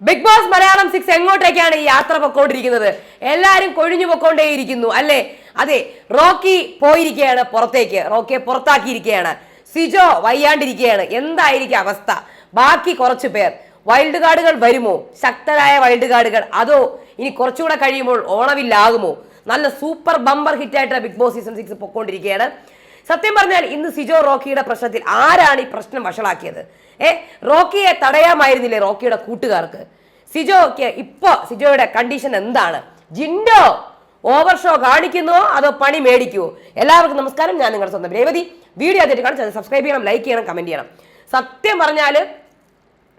Big Boss Malayalam six എങ്ങോട്ടേക്കാണ് ഈ യാത്ര പൊക്കോണ്ടിരിക്കുന്നത്? എല്ലാവരും കൊഴിഞ്ഞു പൊക്കോണ്ടേയിരിക്കുന്നു അല്ലേ? അതെ റോക്കി പോയിരിക്കുകയാണ് പുറത്തേക്ക്. റോക്കിയെ പുറത്താക്കിയിരിക്കുകയാണ് സിജോ വയ്യാണ്ടിരിക്കുകയാണ് എന്തായിരിക്കും അവസ്ഥ? ബാക്കി കുറച്ചു പേർ. വൈൽഡ് കാർഡുകൾ വരുമോ? ശക്തരായ വൈൽഡ് കാർഡുകൾ. അതോ ഇനി കുറച്ചുകൂടെ കഴിയുമ്പോൾ ഓണവില്ലാകുമോ? നല്ല സൂപ്പർ ബമ്പർ ഹിറ്റായിട്ട് ബിഗ് ബോസ് സീസൺ സിക്സ് പൊക്കോണ്ടിരിക്കുകയാണ് സത്യം പറഞ്ഞാൽ ഇന്ന് സിജോ റോക്കിയുടെ പ്രശ്നത്തിൽ ആരാണ് ഈ പ്രശ്നം വഷളാക്കിയത്? ഏ റോക്കിയെ തടയാമായിരുന്നില്ലേ റോക്കിയുടെ കൂട്ടുകാർക്ക്? സിജോക്ക് ഇപ്പോ സിജോയുടെ കണ്ടീഷൻ എന്താണ്? ജിൻഡോ ഓവർ ഷോ കാണിക്കുന്നോ അതോ പണി മേടിക്കുവോ എല്ലാവർക്കും നമസ്കാരം ഞാൻ നിങ്ങളുടെ സ്വന്തം രേവതി. വീഡിയോ അതിട്ട് കാണിച്ചത് സബ്സ്ക്രൈബ് ചെയ്യണം ലൈക്ക് ചെയ്യണം കമന്റ് ചെയ്യണം. സത്യം പറഞ്ഞാൽ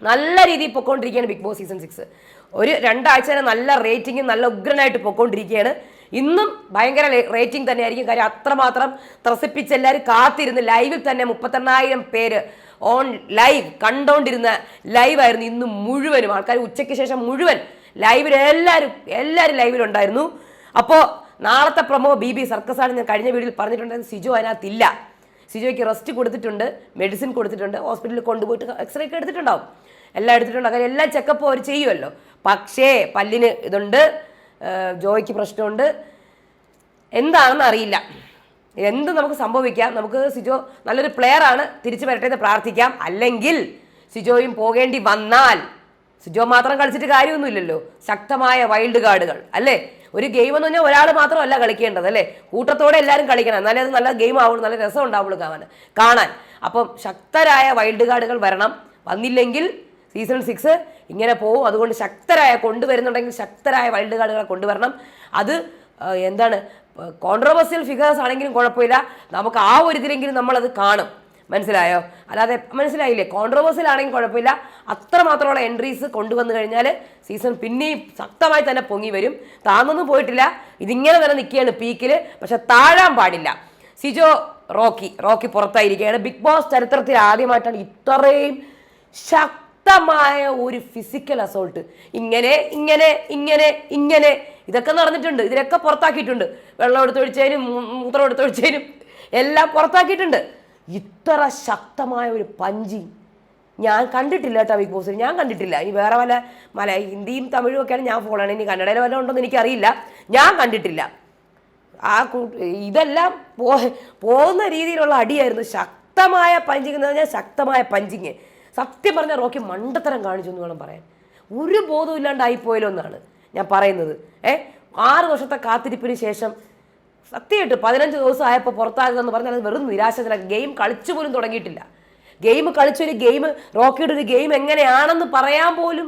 നല്ല രീതിയിൽ പൊക്കോണ്ടിരിക്കുകയാണ് ബിഗ് ബോസ് സീസൺ സിക്സ്. ഒരു രണ്ടാഴ്ച നല്ല റേറ്റിംഗും നല്ല ഉഗ്രനായിട്ട് പൊക്കോണ്ടിരിക്കുകയാണ്. ഇന്നും ഭയങ്കര റേറ്റിംഗ് തന്നെയായിരിക്കും. കാര്യം അത്രമാത്രം ത്രസിപ്പിച്ച് എല്ലാവരും കാത്തിരുന്ന് ലൈവിൽ തന്നെ മുപ്പത്തെണ്ണായിരം പേര് ഓൺ ലൈവ് കണ്ടോണ്ടിരുന്ന ലൈവായിരുന്നു ഇന്ന് മുഴുവനും. ആൾക്കാർ ഉച്ചയ്ക്ക് ശേഷം മുഴുവൻ ലൈവിൽ എല്ലാവരും എല്ലാവരും ലൈവിലുണ്ടായിരുന്നു അപ്പോൾ നാളത്തെ പ്രമോ ബി ബി സർക്കസാണ് ഞാൻ കഴിഞ്ഞ വീഡിയോയിൽ പറഞ്ഞിട്ടുണ്ടായിരുന്നു. സിജു അതിനകത്തില്ല. സിജോയ്ക്ക് റെസ്റ്റ് കൊടുത്തിട്ടുണ്ട്. മെഡിസിൻ കൊടുത്തിട്ടുണ്ട്. ഹോസ്പിറ്റലിൽ കൊണ്ടുപോയിട്ട് എക്സ്റേ ഒക്കെ എടുത്തിട്ടുണ്ടാവും. എല്ലാം എടുത്തിട്ടുണ്ട്. അങ്ങനെ എല്ലാ ചെക്കപ്പും അവർ ചെയ്യുമല്ലോ പക്ഷേ പല്ലിന് ഇതുണ്ട്. ജോയ്ക്ക് പ്രശ്നമുണ്ട്. എന്താണെന്ന് അറിയില്ല. എന്ത് നമുക്ക് സംഭവിക്കാം? നമുക്ക് സിജോ നല്ലൊരു പ്ലെയർ ആണ്. തിരിച്ചു വരട്ടെ എന്ന് പ്രാർത്ഥിക്കാം. അല്ലെങ്കിൽ സിജോയും പോകേണ്ടി വന്നാൽ സിജോ മാത്രം കളിച്ചിട്ട് കാര്യമൊന്നുമില്ലല്ലോ. ശക്തമായ വൈൽഡ് കാർഡുകൾ അല്ലേ? ഒരു ഗെയിം എന്ന് പറഞ്ഞാൽ ഒരാൾ മാത്രമല്ല കളിക്കേണ്ടത് അല്ലേ? കൂട്ടത്തോടെ എല്ലാവരും കളിക്കണം. എന്നാലേ അത് നല്ല ഗെയിം ആവുള്ളൂ നല്ല രസം ഉണ്ടാവുള്ളൂ കാണാൻ. കാണാൻ. അപ്പം ശക്തരായ വൈൽഡ് കാർഡുകൾ വരണം. വന്നില്ലെങ്കിൽ സീസൺ സിക്സ് ഇങ്ങനെ പോകും അതുകൊണ്ട് ശക്തരായ കൊണ്ടുവരുന്നുണ്ടെങ്കിൽ ശക്തരായ വൈൽഡ് കാർഡുകളെ കൊണ്ടുവരണം. അത് എന്താണ്? കോൺട്രവേഴ്സ്യൽ ഫിഗേഴ്സ് ആണെങ്കിലും കുഴപ്പമില്ല. നമുക്ക് ആ ഒരു ഇതിലെങ്കിലും നമ്മളത് കാണും. മനസ്സിലായോ? അല്ലാതെ മനസ്സിലായില്ലേ? കോൺട്രവേഴ്സ്യൽ ആണെങ്കിൽ കുഴപ്പമില്ല. അത്രമാത്രമുള്ള എൻട്രീസ് കൊണ്ടുവന്നു കഴിഞ്ഞാൽ സീസൺ പിന്നെയും ശക്തമായി തന്നെ പൊങ്ങി വരും. താന്നൊന്നും പോയിട്ടില്ല. ഇതിങ്ങനെ തന്നെ നിൽക്കുകയാണ് പീക്കിൽ പക്ഷെ താഴാൻ പാടില്ല. സിജോ റോക്കി റോക്കി പുറത്തായിരിക്കുകയാണ്. ബിഗ് ബോസ് ചരിത്രത്തിൽ ആദ്യമായിട്ടാണ് ഇത്രയും ശക്തമായ ഒരു ഫിസിക്കൽ അസോൾട്ട് ഇങ്ങനെ ഇങ്ങനെ ഇങ്ങനെ ഇങ്ങനെ ഇതൊക്കെ നടന്നിട്ടുണ്ട് ഇതിലൊക്കെ പുറത്താക്കിയിട്ടുണ്ട്. വെള്ളം എടുത്തൊഴിച്ചതിനും മൂത്രം എടുത്തൊഴിച്ചതിനും എല്ലാം പുറത്താക്കിയിട്ടുണ്ട്. ഇത്ര ശക്തമായ ഒരു പഞ്ചി ഞാൻ കണ്ടിട്ടില്ല കേട്ടോ ബിഗ് ബോസിൽ. ഞാൻ കണ്ടിട്ടില്ല. ഇനി വേറെ വല്ല മല ഹിന്ദിയും തമിഴും ഒക്കെയാണ് ഞാൻ ഫോളോ ആണ് ഇനി കന്നഡയിൽ വല്ല ഉണ്ടോന്ന് എനിക്കറിയില്ല. ഞാൻ കണ്ടിട്ടില്ല. ആ ഇതെല്ലാം പോ പോകുന്ന രീതിയിലുള്ള അടിയായിരുന്നു ശക്തമായ പഞ്ചിങ് എന്ന് പറഞ്ഞാൽ ശക്തമായ പഞ്ചിങ്. സത്യം പറഞ്ഞാൽ റോക്കി മണ്ടത്തരം കാണിച്ചു എന്ന് വേണം പറയാൻ. ഒരു ബോധവും ഇല്ലാണ്ടായിപ്പോയല്ലോ എന്നാണ്. ഞാൻ പറയുന്നത്. ഏ ആറ് വർഷത്തെ കാത്തിരിപ്പിന് ശേഷം സത്യമായിട്ട് പതിനഞ്ച് ദിവസം ആയപ്പോൾ പുറത്താകുമെന്ന് പറഞ്ഞാൽ അത് വെറും നിരാശജനക ഗെയിം കളിച്ചു പോലും തുടങ്ങിയിട്ടില്ല. ഗെയിം കളിച്ചൊരു ഗെയിം റോക്കിയുടെ ഒരു ഗെയിം എങ്ങനെയാണെന്ന് പറയാൻ പോലും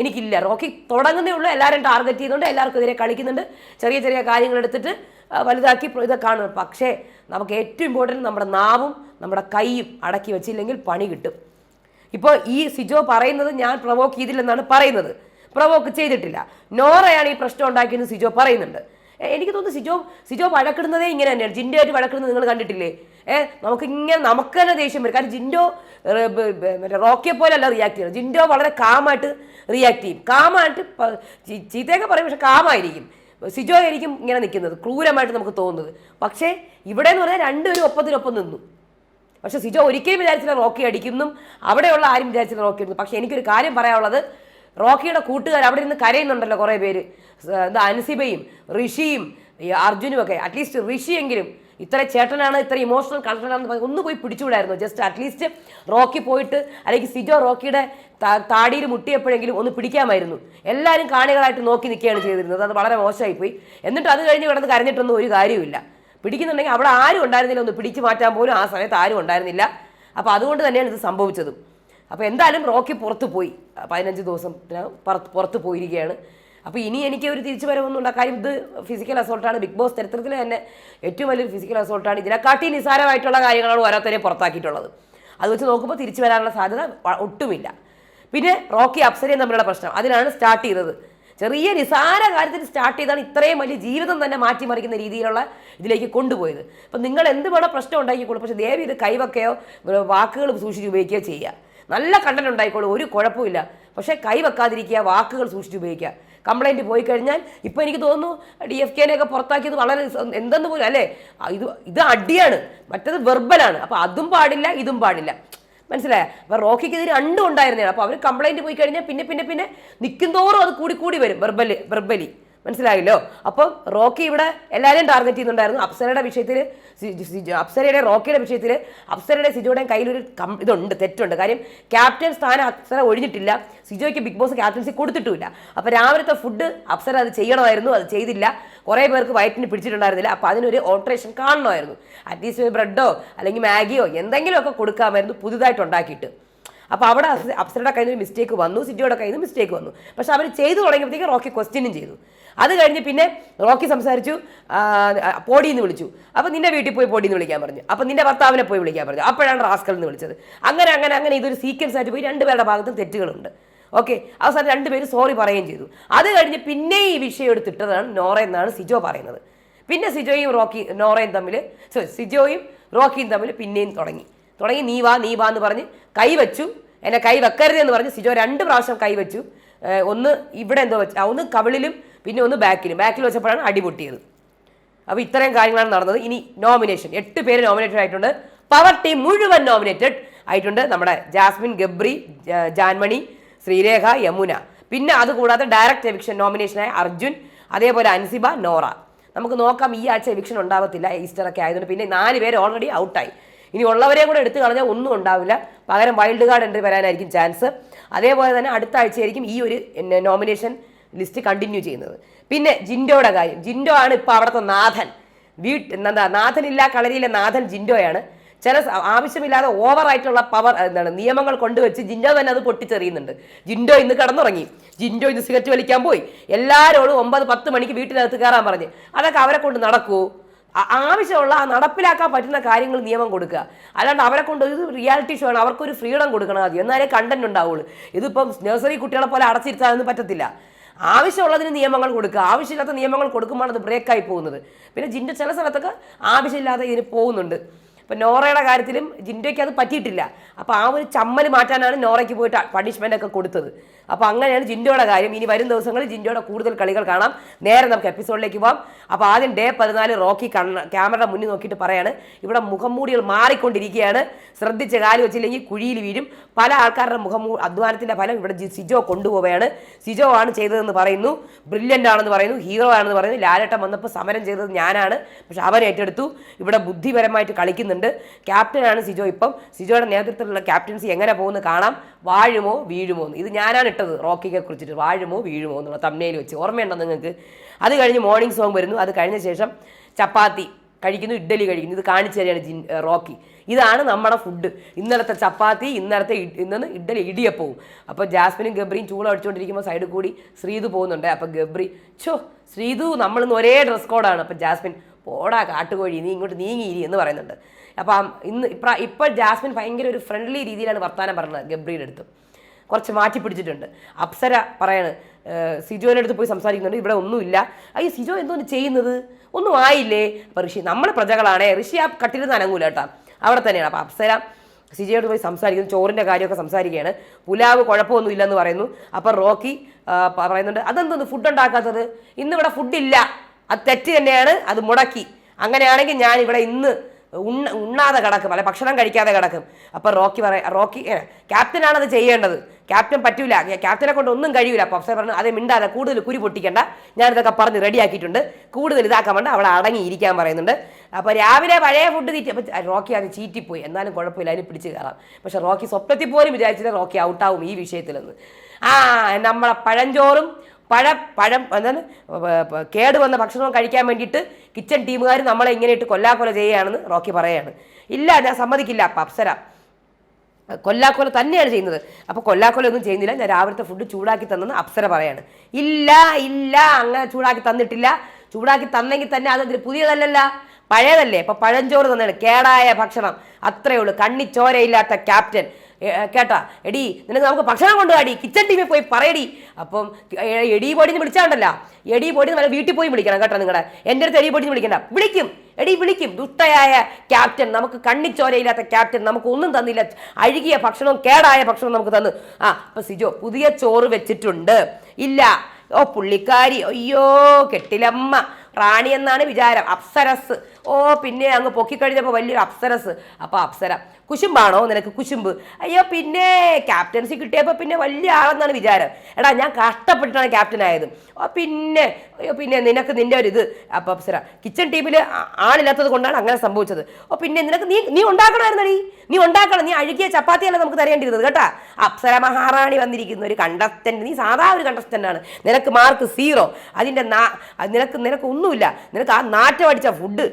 എനിക്കില്ല. റോക്കി തുടങ്ങുന്നേ ഉള്ളൂ. എല്ലാവരും ടാർഗറ്റ് ചെയ്യുന്നുണ്ട്. എല്ലാവർക്കും എതിരെ കളിക്കുന്നുണ്ട്. ചെറിയ ചെറിയ കാര്യങ്ങൾ എടുത്തിട്ട് വലുതാക്കി ഇത് കാണുന്നു പക്ഷേ നമുക്ക് ഏറ്റവും ഇമ്പോർട്ടന്റ് നമ്മുടെ നാവും നമ്മുടെ കൈയും അടക്കി വെച്ചില്ലെങ്കിൽ പണി കിട്ടും. ഇപ്പോൾ ഈ സിജോ പറയുന്നത് ഞാൻ പ്രൊവോക്ക് ചെയ്തില്ലെന്നാണ് പറയുന്നത്. പ്രൊവോക്ക് ചെയ്തിട്ടില്ല. നോറയാണ് ഈ പ്രശ്നം ഉണ്ടാക്കിയെന്ന് സിജോ പറയുന്നുണ്ട്. എനിക്ക് തോന്നുന്നു സിജോ സിജോ വഴക്കിടുന്നതേ ഇങ്ങനെ തന്നെയാണ്. ജിൻഡോ ആയിട്ട് വഴക്കിടുന്നത് നിങ്ങൾ കണ്ടിട്ടില്ലേ? ഏഹ് നമുക്ക് ഇങ്ങനെ നമുക്ക് തന്നെ ദേഷ്യം വരും. കാരണം ജിൻഡോ മറ്റേ റോക്കിയെ പോലെ അല്ല റിയാക്ട് ചെയ്യുന്നത്. ജിൻഡോ വളരെ കാമായിട്ട് റിയാക്ട് ചെയ്യും. കാമായിട്ട് ചീത്തയൊക്കെ പറയും പക്ഷെ കാമായിരിക്കും. സിജോ ആയിരിക്കും ഇങ്ങനെ നിൽക്കുന്നത്. ക്രൂരമായിട്ട് നമുക്ക് തോന്നുന്നത്. പക്ഷേ ഇവിടെ എന്ന് പറഞ്ഞാൽ രണ്ടുപേരും ഒപ്പത്തിനൊപ്പം നിന്നു. പക്ഷെ സിജോ ഒരിക്കലും വിചാരിച്ചില്ല റോക്കി അടിക്കുന്നും. അവിടെയുള്ള ആരും വിചാരിച്ചില്ല റോക്കി അടിക്കുന്നു. പക്ഷെ എനിക്കൊരു കാര്യം പറയാനുള്ളത് റോക്കിയുടെ കൂട്ടുകാർ അവിടെ നിന്ന് കരയുന്നുണ്ടല്ലോ കുറേ പേര്. എന്താ അൻസിബയും ഋഷിയും അർജുനും ഒക്കെ. അറ്റ്ലീസ്റ്റ് ഋഷിയെങ്കിലും ഇത്ര ചേട്ടനാണ് ഇത്ര ഇമോഷണൽ കണക്ഷനാണെന്ന് പറഞ്ഞ് ഒന്ന് പോയി പിടിച്ചുവിടായിരുന്നു. ജസ്റ്റ് അറ്റ്ലീസ്റ്റ് റോക്കി പോയിട്ട് അല്ലെങ്കിൽ സിജോ റോക്കിയുടെ താടിയിൽ മുട്ടിയപ്പോഴെങ്കിലും ഒന്ന് പിടിക്കാമായിരുന്നു. എല്ലാവരും കാണികളായിട്ട് നോക്കി നിൽക്കുകയാണ് ചെയ്തിരുന്നത്. അത് വളരെ മോശമായിപ്പോയി. എന്നിട്ട് അത് കഴിഞ്ഞ് കിടന്ന് കരഞ്ഞിട്ടൊന്നും ഒരു കാര്യമില്ല പിടിക്കുന്നുണ്ടെങ്കിൽ അവിടെ ആരും ഉണ്ടായിരുന്നില്ല. ഒന്ന് പിടിച്ചു മാറ്റാൻ പോലും ആ സമയത്ത് ആരും ഉണ്ടായിരുന്നില്ല. അപ്പോൾ അതുകൊണ്ട് തന്നെയാണ് ഇത് സംഭവിച്ചതും. അപ്പോൾ എന്തായാലും റോക്കി പുറത്ത് പോയി. പതിനഞ്ച് ദിവസം പുറത്ത് പോയിരിക്കുകയാണ്. അപ്പോൾ ഇനി എനിക്ക് ഒരു തിരിച്ചു വരവൊന്നും ഉണ്ടാ കാര്യം ഇത് ഫിസിക്കൽ അസോൾട്ടാണ് ബിഗ് ബോസ് ചരിത്രത്തിൽ തന്നെ ഏറ്റവും വലിയൊരു ഫിസിക്കൽ അസോൾട്ടാണ് ഇതിനെക്കാട്ടി നിസാരമായിട്ടുള്ള കാര്യങ്ങളാണ് ഓരോരുത്തരെ പുറത്താക്കിയിട്ടുള്ളത്. അത് വെച്ച് നോക്കുമ്പോൾ തിരിച്ചു വരാനുള്ള സാധ്യത ഒട്ടുമില്ല. പിന്നെ റോക്കി അപ്സരയും തമ്മിലുള്ള പ്രശ്നം. അതിനാണ് സ്റ്റാർട്ട് ചെയ്തത്. ചെറിയ നിസാര കാര്യത്തിൽ സ്റ്റാർട്ട് ചെയ്താണ് ഇത്രയും വലിയ ജീവിതം തന്നെ മാറ്റിമറിക്കുന്ന രീതിയിലുള്ള ഇതിലേക്ക് കൊണ്ടുപോയത്. അപ്പം നിങ്ങൾ എന്ത് വേണോ പ്രശ്നം ഉണ്ടാക്കിക്കൊള്ളൂ. പക്ഷേ ദേവി ഇത് കൈവക്കയോ വാക്കുകൾ സൂക്ഷിച്ച് ഉപയോഗിക്കുകയോ ചെയ്യുക നല്ല കണ്ടന്റ് ഉണ്ടായിക്കോളൂ ഒരു കുഴപ്പമില്ല. പക്ഷേ കൈവെക്കാതിരിക്കുക വാക്കുകൾ സൂക്ഷിച്ച് ഉപയോഗിക്കുക. കംപ്ലൈന്റ് പോയി കഴിഞ്ഞാൽ ഇപ്പോൾ എനിക്ക് തോന്നുന്നു ഡി എഫ് കെനെയൊക്കെ പുറത്താക്കിയത് വളരെ എന്തെന്ന് പോലും അല്ലേ? ഇത് ഇത് അടിയാണ്. മറ്റത് വെർബലാണ് അപ്പോൾ അതും പാടില്ല ഇതും പാടില്ല. മനസ്സിലായ? അപ്പോൾ റോക്കിക്ക് ഇത് രണ്ടും ഉണ്ടായിരുന്നതാണ്. അപ്പോൾ അവർ കംപ്ലൈന്റ് പോയി കഴിഞ്ഞാൽ പിന്നെ പിന്നെ പിന്നെ നിൽക്കുന്തോറും അത് കൂടി കൂടി വരും വെർബലി വെർബലി മനസ്സിലായല്ലോ? അപ്പോൾ റോക്കി ഇവിടെ എല്ലാവരെയും ടാർഗറ്റ് ചെയ്യുന്നുണ്ടായിരുന്നു. അപ്സരയുടെ വിഷയത്തിൽ അപ്സരയുടെ റോക്കിയുടെ വിഷയത്തിൽ അപ്സരയുടെ സിജോയുടെയും കയ്യിലൊരു കം ഇതുണ്ട് തെറ്റുണ്ട്. കാര്യം ക്യാപ്റ്റൻ സ്ഥാനം അപ്സര ഒഴിഞ്ഞിട്ടില്ല. സിജോയ്ക്ക് ബിഗ് ബോസ് ക്യാപ്റ്റൻസി കൊടുത്തിട്ടില്ല അപ്പോൾ രാവിലത്തെ ഫുഡ് അപ്സര അത് ചെയ്യണമായിരുന്നു അത് ചെയ്തില്ല. കുറേ പേർക്ക് വയറ്റിന് പിടിച്ചിട്ടുണ്ടായിരുന്നില്ല. അപ്പോൾ അതിനൊരു ഓൾട്രേഷൻ കാണണമായിരുന്നു. അറ്റ്ലീസ്റ്റ് ഒരു ബ്രെഡോ അല്ലെങ്കിൽ മാഗിയോ എന്തെങ്കിലുമൊക്കെ കൊടുക്കാമായിരുന്നു പുതുതായിട്ട് ഉണ്ടാക്കിയിട്ട്. അപ്പോൾ അവിടെ അപ്സരയുടെ കയ്യിൽ നിന്ന് മിസ്റ്റേക്ക് വന്നു സിറ്റിയുടെ കയ്യിൽ നിന്ന് മിസ്റ്റേക്ക് വന്നു. പക്ഷെ അവർ ചെയ്തു തുടങ്ങിയപ്പോഴത്തേക്ക് റോക്കി ക്വസ്റ്റ്യനും ചെയ്തു. അത് കഴിഞ്ഞ് പിന്നെ റോക്കി സംസാരിച്ചു പോടിയെന്ന് വിളിച്ചു. അപ്പോൾ നിന്റെ വീട്ടിൽ പോയി പോടിന്ന് വിളിക്കാൻ പറഞ്ഞു. അപ്പോൾ നിന്റെ ഭർത്താവിനെ പോയി വിളിക്കാൻ പറഞ്ഞു. അപ്പോഴാണ് റാസ്കൽ എന്ന് വിളിച്ചത്. അങ്ങനെ അങ്ങനെ അങ്ങനെ ഇതൊരു സീക്വൻസ് ആയിട്ട് പോയി രണ്ടുപേരുടെ ഭാഗത്തും തെറ്റുകളുണ്ട്. ഓക്കെ? അവസാനം രണ്ടുപേരും സോറി പറയുകയും ചെയ്തു. അത് കഴിഞ്ഞ് പിന്നെ ഈ വിഷയം എടുത്തിട്ടതാണ് നോറ എന്നാണ് സിജോ പറയുന്നത്. പിന്നെ സിജോയും റോക്കി നോറയും തമ്മിൽ സോറി സിജോയും റോക്കിയും തമ്മിൽ പിന്നെയും തുടങ്ങി. തുടങ്ങി നീ വാ നീ വാ എന്ന് പറഞ്ഞ് കൈവച്ചു എന്നെ കൈ വെക്കരുത് എന്ന് പറഞ്ഞ് സിജോ രണ്ട് പ്രാവശ്യം കൈവച്ചു ഒന്ന് ഇവിടെ എന്തോ വെച്ചു ഒന്ന് കവിളിലും പിന്നെ ഒന്ന് ബാക്കിലും. ബാക്കിൽ വെച്ചപ്പോഴാണ് അടിപൊട്ടിയത് അപ്പോൾ ഇത്രയും കാര്യങ്ങളാണ് നടന്നത്. ഇനി നോമിനേഷൻ എട്ട് പേര് നോമിനേറ്റഡ് ആയിട്ടുണ്ട്. പവർ ടീം മുഴുവൻ നോമിനേറ്റഡ് ആയിട്ടുണ്ട്. നമ്മുടെ ജാസ്മിൻ ഗബ്രി ജാൻമണി ശ്രീരേഖ യമുന. പിന്നെ അതുകൂടാതെ ഡയറക്റ്റ് എവിക്ഷൻ നോമിനേഷനായ അർജുൻ അതേപോലെ അൻസിബ നോറ. നമുക്ക് നോക്കാം ഈ ആഴ്ച എവിക്ഷൻ ഉണ്ടാവത്തില്ല. ഈസ്റ്റർ ഒക്കെ ആയതുകൊണ്ട് പിന്നെ നാല് പേര് ഓൾറെഡി ഔട്ടായി ഇനി ഉള്ളവരെയും കൂടെ എടുത്തു കളഞ്ഞാൽ ഒന്നും ഉണ്ടാവില്ല. പകരം വൈൽഡ് കാർഡ് എൻട്രി വരാനായിരിക്കും ചാൻസ് അതേപോലെ തന്നെ അടുത്ത ആഴ്ചയായിരിക്കും ഈ ഒരു നോമിനേഷൻ ലിസ്റ്റ് കണ്ടിന്യൂ ചെയ്യുന്നത്. പിന്നെ ജിൻഡോയുടെ കാര്യം. ജിൻഡോ ആണ് ഇപ്പോൾ അവിടുത്തെ നാഥൻ. വീട്ട് എന്താ നാഥനില്ല കളരിയിലെ നാഥൻ ജിൻഡോയാണ്. ചില ആവശ്യമില്ലാതെ ഓവറായിട്ടുള്ള പവർ എന്താണ് നിയമങ്ങൾ കൊണ്ടുവച്ച് ജിൻഡോ തന്നെ അത് പൊട്ടിച്ചെറിയുന്നുണ്ട് ജിൻഡോ ഇന്ന് കടന്നുറങ്ങി. ജിൻഡോ ഇന്ന് സിഗരറ്റ് വലിക്കാൻ പോയി. എല്ലാവരോടും ഒമ്പത് പത്ത് മണിക്ക് വീട്ടിനകത്ത് കയറാൻ പറഞ്ഞ്. അതൊക്കെ അവരെ കൊണ്ട് നടക്കൂ. ആവശ്യമുള്ള നടപ്പിലാക്കാൻ പറ്റുന്ന കാര്യങ്ങൾ നിയമം കൊടുക്കുക. അല്ലാണ്ട് അവരെ കൊണ്ട് ഇത് റിയാലിറ്റി ഷോ ആണ്. അവർക്കൊരു ഫ്രീഡം കൊടുക്കണം ആദ്യം എന്നാലേ കണ്ടന്റ് ഉണ്ടാവുള്ളൂ. ഇതിപ്പം നഴ്സറി കുട്ടികളെ പോലെ അടച്ചിരുത്താനൊന്നും പറ്റത്തില്ല. ആവശ്യമുള്ളതിന് നിയമങ്ങൾ കൊടുക്കുക ആവശ്യമില്ലാത്ത നിയമങ്ങൾ കൊടുക്കുമ്പോഴാണ് അത് ബ്രേക്കായി പോകുന്നത്. പിന്നെ ജിന്റെ ചില സ്ഥലത്തൊക്കെ ആവശ്യമില്ലാതെ ഇതിന് പോകുന്നുണ്ട്. ഇപ്പം നോറയുടെ കാര്യത്തിലും ജിൻഡോയ്ക്ക് അത് പറ്റിയിട്ടില്ല. അപ്പോൾ ആ ഒരു ചമ്മൽ മാറ്റാനാണ് നോറയ്ക്ക് പോയിട്ട് പണിഷ്മെന്റ് ഒക്കെ കൊടുത്തത്. അപ്പോൾ അങ്ങനെയാണ് ജിൻഡോയുടെ കാര്യം. ഇനി വരും ദിവസങ്ങളിൽ ജിൻഡോയുടെ കൂടുതൽ കളികൾ കാണാം. നേരെ നമുക്ക് എപ്പിസോഡിലേക്ക് പോകാം അപ്പോൾ ആദ്യം ഡേ പതിനാല് റോക്കി കണ്ണ ക്യാമറയുടെ മുന്നിൽ നോക്കിയിട്ട് പറയാണ്. ഇവിടെ മുഖംമൂടികൾ മാറിക്കൊണ്ടിരിക്കുകയാണ്. ശ്രദ്ധിച്ച് കാലി വെച്ചില്ലെങ്കിൽ കുഴിയിൽ വീഴും. പല ആൾക്കാരുടെ മുഖം അധ്വാനത്തിന്റെ ഫലം ഇവിടെ സിജോ കൊണ്ടുപോവുകയാണ്. സിജോ ആണ് ചെയ്തതെന്ന് പറയുന്നു. ബ്രില്യന്റ് ആണെന്ന് പറയുന്നു. ഹീറോ ആണെന്ന് പറയുന്നു. ലാലേട്ടൻ വന്നപ്പോൾ സമരം ചെയ്തത് ഞാനാണ്. പക്ഷെ അവൻ ഏറ്റെടുത്തു. ഇവിടെ ബുദ്ധിപരമായിട്ട് കളിക്കുന്നുണ്ട്. ക്യാപ്റ്റനാണ് സിജോ. ഇപ്പം സിജോയുടെ നേതൃത്വത്തിലുള്ള ക്യാപ്റ്റൻസി എങ്ങനെ പോകുന്നു കാണാം. വാഴുമോ വീഴുമോ എന്ന്. ഇത് ഞാനാണ് ഇട്ടത് റോക്കിയെ കുറിച്ചിട്ട്. വാഴുമോ വീഴുമോ എന്നുള്ള തമ്മയിൽ വെച്ച്. ഓർമ്മയുണ്ടോ നിങ്ങൾക്ക്? അത് കഴിഞ്ഞ് മോർണിംഗ് സോങ് വരുന്നു. അത് കഴിഞ്ഞ ശേഷം ചപ്പാത്തി കഴിക്കുന്നു ഇഡ്ഡലി കഴിക്കുന്നു. ഇത് കാണിച്ചു തരികയാണ് ജിൻ റോക്കി. ഇതാണ് നമ്മുടെ ഫുഡ് ഇന്നലത്തെ ചപ്പാത്തി ഇന്നലത്തെ ഇന്ന് ഇഡ്ഡലി ഇടിയപ്പവും. അപ്പോൾ ജാസ്മിനും ഗബ്രിയും ചൂള അടിച്ചുകൊണ്ടിരിക്കുമ്പോൾ സൈഡിൽ കൂടി ശ്രീതു പോകുന്നുണ്ട്. അപ്പോൾ ഗബ്രി ഛോ ശ്രീതു നമ്മളിന്ന് ഒരേ ഡ്രസ് കോഡാണ് അപ്പോൾ ജാസ്മിൻ പോടാ കാട്ടുകോഴി നീ ഇങ്ങോട്ട് നീങ്ങിയിരി എന്ന് പറയുന്നുണ്ട്. അപ്പം ഇന്ന് ഇപ്പം ഇപ്പോൾ ജാസ്മിൻ ഭയങ്കര ഒരു ഫ്രണ്ട്ലി രീതിയിലാണ് വർത്താനം പറഞ്ഞത് ഗബ്രിയുടെ അടുത്ത്. കുറച്ച് മാറ്റി പിടിച്ചിട്ടുണ്ട്. അപ്സര പറയാണ് സിജോന്റെ അടുത്ത് പോയി സംസാരിക്കുന്നുണ്ട് ഇവിടെ ഒന്നുമില്ല. അയ്യോ സിജോ എന്തോന്ന് ചെയ്യുന്നത്? ഒന്നും ആയില്ലേ? അപ്പം ഋഷി നമ്മുടെ പ്രജകളാണേ ഋഷി ആ കട്ടിലിന്ന് അനങ്ങൂല കേട്ടോ. അവിടെ തന്നെയാണ്. അപ്പം അപ്സര സിജയോട് പോയി സംസാരിക്കുന്നു ചോറിന്റെ കാര്യമൊക്കെ സംസാരിക്കുകയാണ്. പുലാവ് കുഴപ്പമൊന്നും ഇല്ലെന്ന് പറയുന്നു. അപ്പം റോക്കി പറയുന്നുണ്ട് അതെന്തോന്ന് ഫുഡ് ഉണ്ടാക്കാത്തത്? ഇന്നിവിടെ ഫുഡില്ല അത് തെറ്റ് തന്നെയാണ് അത് മുടക്കി. അങ്ങനെയാണെങ്കിൽ ഞാൻ ഇവിടെ ഇന്ന് ഉണ്ണ ഉണ്ണാതെ കിടക്കും അല്ലെ ഭക്ഷണം കഴിക്കാതെ കിടക്കും. അപ്പോൾ റോക്കി പറയാം റോക്കി ക്യാപ്റ്റനാണ് അത് ചെയ്യേണ്ടത്. ക്യാപ്റ്റൻ പറ്റൂല ക്യാപ്റ്റനെ കൊണ്ട് ഒന്നും കഴിയൂല. അപ്പോൾ അഫ്സർ പറഞ്ഞു അതേ മിണ്ടാതെ കൂടുതൽ കുരി പൊട്ടിക്കണ്ട. ഞാനിതൊക്കെ പറഞ്ഞ് റെഡിയാക്കിയിട്ടുണ്ട് കൂടുതൽ ഇതാക്കാൻ വേണ്ട അടങ്ങി ഇരിക്കാൻ പറയുന്നുണ്ട്. അപ്പോൾ രാവിലെ പഴയ ഫുഡ് തീറ്റി അപ്പോൾ റോക്കി അത് ചീറ്റിപ്പോയി. എന്നാലും കുഴപ്പമില്ല അതിന് പിടിച്ച് കയറാം. പക്ഷെ റോക്കി സ്വപ്നത്തിൽ പോലും വിചാരിച്ചില്ല റോക്കി ഔട്ടാവും ഈ വിഷയത്തിലെന്ന്. ആ നമ്മളെ പഴഞ്ചോറും പഴ പഴം എന്താണ് കേട് വന്ന ഭക്ഷണം കഴിക്കാൻ വേണ്ടിയിട്ട് കിച്ചൺ ടീമുകാർ നമ്മളെ ഇങ്ങനെ ഇട്ട് കൊല്ലാക്കൊല ചെയ്യുകയാണെന്ന് റോക്കി പറയാണ്. ഇല്ല ഞാൻ സമ്മതിക്കില്ല അപ്പം അപ്സര. കൊല്ലാക്കൊല തന്നെയാണ് ചെയ്യുന്നത്. അപ്പോൾ കൊല്ലാക്കൊല ഒന്നും ചെയ്യുന്നില്ല. ഞാൻ രാവിലത്തെ ഫുഡ് ചൂടാക്കി തന്നെന്ന് അപ്സര പറയാണ്. ഇല്ല ഇല്ല അങ്ങനെ ചൂടാക്കി തന്നിട്ടില്ല. ചൂടാക്കി തന്നെങ്കിൽ തന്നെ അത് പുതിയതല്ലല്ല? പഴയതല്ലേ? ഇപ്പം പഴഞ്ചോറ് തന്നെയാണ്. കേടായ ഭക്ഷണം. അത്രയേ ഉള്ളൂ. കണ്ണിച്ചോരയില്ലാത്ത ക്യാപ്റ്റൻ കേട്ടാ എടി നിനക്ക് നമുക്ക് ഭക്ഷണം കൊണ്ടുപോടി കിച്ചൺ ടീമിൽ പോയി പറയടി. അപ്പം എടി പൊടിന്ന് വിളിച്ചാണ്ടല്ല. എടി പൊടി നല്ല വീട്ടിൽ പോയി വിളിക്കണം കേട്ടോ നിങ്ങളുടെ എന്റെ അടുത്ത് എടി പൊടിന്ന് വിളിക്കണ്ട. വിളിക്കും എടി വിളിക്കും. ദുഷ്ടയായ ക്യാപ്റ്റൻ നമുക്ക് കണ്ണിച്ചോരയില്ലാത്ത ക്യാപ്റ്റൻ നമുക്ക് ഒന്നും തന്നില്ല. അഴുകിയ ഭക്ഷണവും കേടായ ഭക്ഷണവും നമുക്ക് തന്നു. ആ അപ്പൊ സിജോ പുതിയ ചോറ് വെച്ചിട്ടുണ്ട്. ഇല്ല. ഓ പുള്ളിക്കാരി അയ്യോ കെട്ടിലമ്മ റാണി എന്നാണ് വിചാരം. അപ്സരസ്. ഓ പിന്നെ അങ്ങ് പൊക്കിക്കഴിഞ്ഞപ്പോൾ വലിയൊരു അപ്സരസ്. അപ്പോൾ അപ്സര. കുശുമ്പാണോ നിനക്ക് കുശുമ്പ്? അയ്യോ പിന്നെ ക്യാപ്റ്റൻസി കിട്ടിയപ്പോൾ പിന്നെ വലിയ ആളെന്നാണ് വിചാരം. എടാ ഞാൻ കഷ്ടപ്പെട്ടിട്ടാണ് ക്യാപ്റ്റൻ ആയത്. ഓ പിന്നെ അയ്യോ പിന്നെ നിനക്ക് നിന്റെ ഒരു ഇത്. അപ്പോൾ അപ്സര കിച്ചൺ ടീമിൽ ആളില്ലാത്തത് കൊണ്ടാണ് അങ്ങനെ സംഭവിച്ചത്. ഓ പിന്നെ നിനക്ക് നീ നീ ഉണ്ടാക്കണമായിരുന്നു നീ ഉണ്ടാക്കണം. നീ അഴുകിയ ചപ്പാത്തിയല്ല നമുക്ക് തരേണ്ടിയിരുന്നത് കേട്ടാ? അപ്സര മഹാറാണി വന്നിരിക്കുന്ന ഒരു കണ്ടസ്റ്റന്റ്. നീ സാധാ ഒരു കണ്ടസ്റ്റന്റ് ആണ്. നിനക്ക് മാർക്ക് സീറോ. അതിന്റെ നാ നിനക്ക് നിനക്ക് ഒന്നുമില്ല. നിനക്ക് ആ നാറ്റം അടിച്ച ഫുഡ്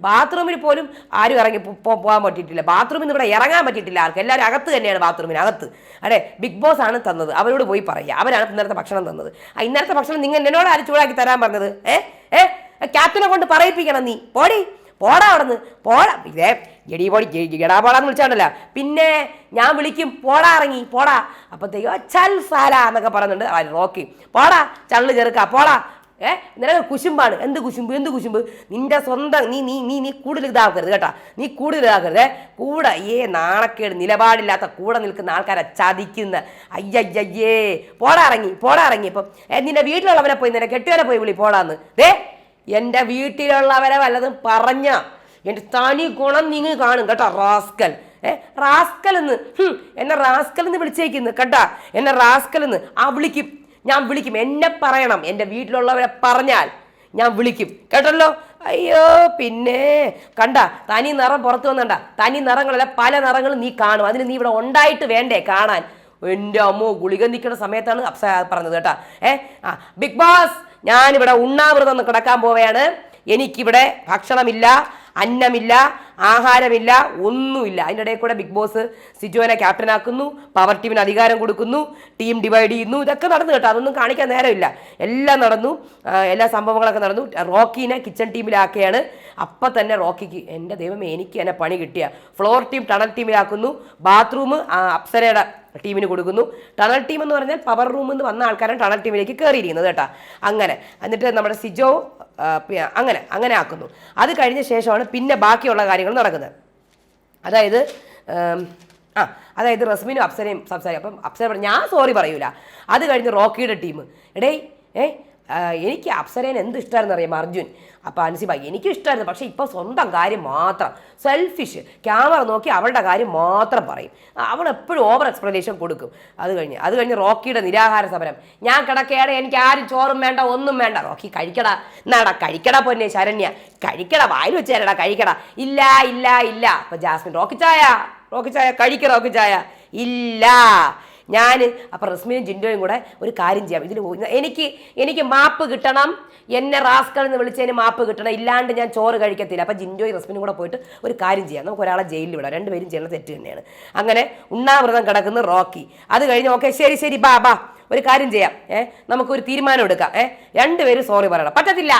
ബാത്റൂമിൽ പോലും ആരും ഇറങ്ങി പോകാൻ പറ്റിയിട്ടില്ല. ബാത്റൂമിൽ ഇവിടെ ഇറങ്ങാൻ പറ്റിയിട്ടില്ല ആർക്കും. എല്ലാവരും അകത്ത് തന്നെയാണ് ബാത്റൂമിന് അകത്ത്. അതെ ബിഗ് ബോസ് ആണ് തന്നത്. അവരോട് പോയി പറയുക അവരാണ് ഇന്നലത്തെ ഭക്ഷണം തന്നത്. ആ ഇന്നലത്തെ ഭക്ഷണം നിങ്ങൾ എന്നോട് ആര് ചൂടാക്കി തരാൻ പറഞ്ഞത്? ഏ? ഏ? ക്യാപ്റ്റനെ കൊണ്ട് പറയിപ്പിക്കണം നീ. പോടി. പോടാ അവിടെ നിന്ന് പോടാ. ഇതേ ജടി പോടി ജടാ പോടാന്ന് വിളിച്ചാണ്ടല്ലോ. പിന്നെ ഞാൻ വിളിക്കും. പോടാ ഇറങ്ങി. പോടാ. അപ്പത്തേക്കും ചൽ സാല എന്നൊക്കെ പറയുന്നുണ്ട് റോക്കി പോടാ. ചള്ള് ചെറുക്ക പോടാ. ഏ? നിനക്ക് കുശുമ്പാണ്. എന്ത് കുശുമ്പ്? എന്ത് കുശുമ്പ്? നിന്റെ സ്വന്തം നീ നീ നീ നീ കൂടുതൽ ഇതാക്കരുത് കേട്ടോ. നീ കൂടുതൽ ഇതാക്കരുത്? കൂടെ ഏ നാണക്കേട് നിലപാടില്ലാത്ത കൂടെ നിൽക്കുന്ന ആൾക്കാരെ ചതിക്കുന്ന. അയ്യയ്യേ പോടാ ഇറങ്ങി പോടാ ഇറങ്ങി ഇപ്പം. നിന്റെ വീട്ടിലുള്ളവനെ പോയി നിന്റെ കെട്ടിയവനെ പോയി വിളി പോടാന്ന്. ദേ എന്റെ വീട്ടിലുള്ളവരെ വല്ലതും പറഞ്ഞ എന്റെ തനി ഗുണം നിങ്ങൾ കാണും കേട്ടോ റാസ്കൽ. ഏ റാസ്കൽ എന്ന്. എന്നെ റാസ്കൽ എന്ന് വിളിച്ചേക്കുന്നു കേട്ടാ. എന്നെ റാസ്കൽ എന്ന്. ആ വിളിക്കും ഞാൻ വിളിക്കും. എന്നെ പറയണം. എന്റെ വീട്ടിലുള്ളവരെ പറഞ്ഞാൽ ഞാൻ വിളിക്കും. കേട്ടല്ലോ? അയ്യോ പിന്നെ. കണ്ട തനി നിറം പുറത്തു വന്നണ്ട. തനി നിറങ്ങളല്ല പല നിറങ്ങളും നീ കാണും. അതിന് നീ ഇവിടെ ഉണ്ടായിട്ട് വേണ്ടേ കാണാൻ? എന്റെ അമ്മോ ഗുളിക നിൽക്കുന്ന സമയത്താണ് അപ്സ പറഞ്ഞത് കേട്ടാ. ഏ? ആ ബിഗ് ബോസ് ഞാനിവിടെ ഉണ്ണാവൃതം കിടക്കാൻ പോവുകയാണ്. എനിക്കിവിടെ ഭക്ഷണമില്ല അന്നമില്ല ആഹാരമില്ല ഒന്നുമില്ല. അതിന്റെ ഇടയിൽ കൂടെ ബിഗ് ബോസ് സിജോനെ ക്യാപ്റ്റനാക്കുന്നു പവർ ടീമിന് അധികാരം കൊടുക്കുന്നു ടീം ഡിവൈഡ് ചെയ്യുന്നു. ഇതൊക്കെ നടന്നു കേട്ടോ. അതൊന്നും കാണിക്കാൻ നേരമില്ല. എല്ലാം നടന്നു. എല്ലാ സംഭവങ്ങളൊക്കെ നടന്നു. റോക്കീനെ കിച്ചൺ ടീമിലാക്കുകയാണ് അപ്പം തന്നെ റോക്കിക്ക് എന്റെ ദൈവമേ എനിക്ക് എന്നെ പണി കിട്ടിയ. ഫ്ലോർ ടീം ടണൽ ടീമിലാക്കുന്നു ബാത്റൂം അപ്സരയുടെ ടീമിന് കൊടുക്കുന്നു. ടണൽ ടീം എന്ന് പറഞ്ഞാൽ പവർ റൂമിൽ നിന്ന് വന്ന ആൾക്കാരാണ് ടണൽ ടീമിലേക്ക് കയറിയിരിക്കുന്നത് കേട്ടോ. അങ്ങനെ. എന്നിട്ട് നമ്മുടെ സിജോ അങ്ങനെ അങ്ങനെ ആക്കുന്നു. അത് കഴിഞ്ഞ ശേഷമാണ് പിന്നെ ബാക്കിയുള്ള കാര്യങ്ങൾ നടക്കുന്നത്. അതായത് ആ അതായത് റസ്മിനും അപ്സരയും സംസാരിക്കും. അപ്പം അപ്സര ഞാൻ സോറി പറയൂല. അത് കഴിഞ്ഞ് റോക്കിയുടെ ടീം. എടേ ഏ എനിക്ക് അപ്സരേനെ എന്ത് ഇഷ്ടമായിരുന്നു അറിയാം അർജുൻ? അപ്പോൾ അൻസിബ എനിക്കും ഇഷ്ടമായിരുന്നു പക്ഷേ ഇപ്പോൾ സ്വന്തം കാര്യം മാത്രം സെൽഫിഷ് ക്യാമറ നോക്കി അവളുടെ കാര്യം മാത്രം പറയും. അവൾ എപ്പോഴും ഓവർ എക്സ്പ്ലനേഷൻ കൊടുക്കും. അത് കഴിഞ്ഞ് അത് കഴിഞ്ഞ് റോക്കിയുടെ നിരാഹാര സമരം. ഞാൻ കിടക്കേടെ എനിക്ക് ആരും ചോറും വേണ്ട ഒന്നും വേണ്ട. റോക്കി കഴിക്കടാ. എന്നാടാ കഴിക്കടാ പൊന്നെ ശരണ്യ. കഴിക്കടാ വായിൽ വെച്ചേരടാ കഴിക്കട. ഇല്ല ഇല്ല ഇല്ല. അപ്പം ജാസ്മിൻ റോക്കി ചായ? റോക്കി ചായ? കഴിക്ക റോക്കി ചായ. ഇല്ല. ഞാൻ അപ്പം റസ്മിനും ജിൻഡോയും കൂടെ ഒരു കാര്യം ചെയ്യാം. ഇതിൽ എനിക്ക് എനിക്ക് മാപ്പ് കിട്ടണം. എന്നെ റാസ്കൾ എന്ന് വിളിച്ചതിന് മാപ്പ് കിട്ടണം. ഇല്ലാണ്ട് ഞാൻ ചോറ് കഴിക്കത്തില്ല. അപ്പം ജിൻഡോയും റസ്മിനും കൂടെ പോയിട്ട് ഒരു കാര്യം ചെയ്യാം. നമുക്ക് ഒരാളെ ജയിലിൽ വിടാം. രണ്ടുപേരും ചെയ്യുന്ന തെറ്റ് തന്നെയാണ്. അങ്ങനെ ഉണ്ണാവൃതം കിടക്കുന്ന റോക്കി. അത് കഴിഞ്ഞ് ഓക്കെ ശരി ശരി ബാ ബാ. ഒരു കാര്യം ചെയ്യാം. ഏ നമുക്കൊരു തീരുമാനം എടുക്കാം. ഏ രണ്ടുപേരും സോറി പറയണം. പറ്റത്തില്ല.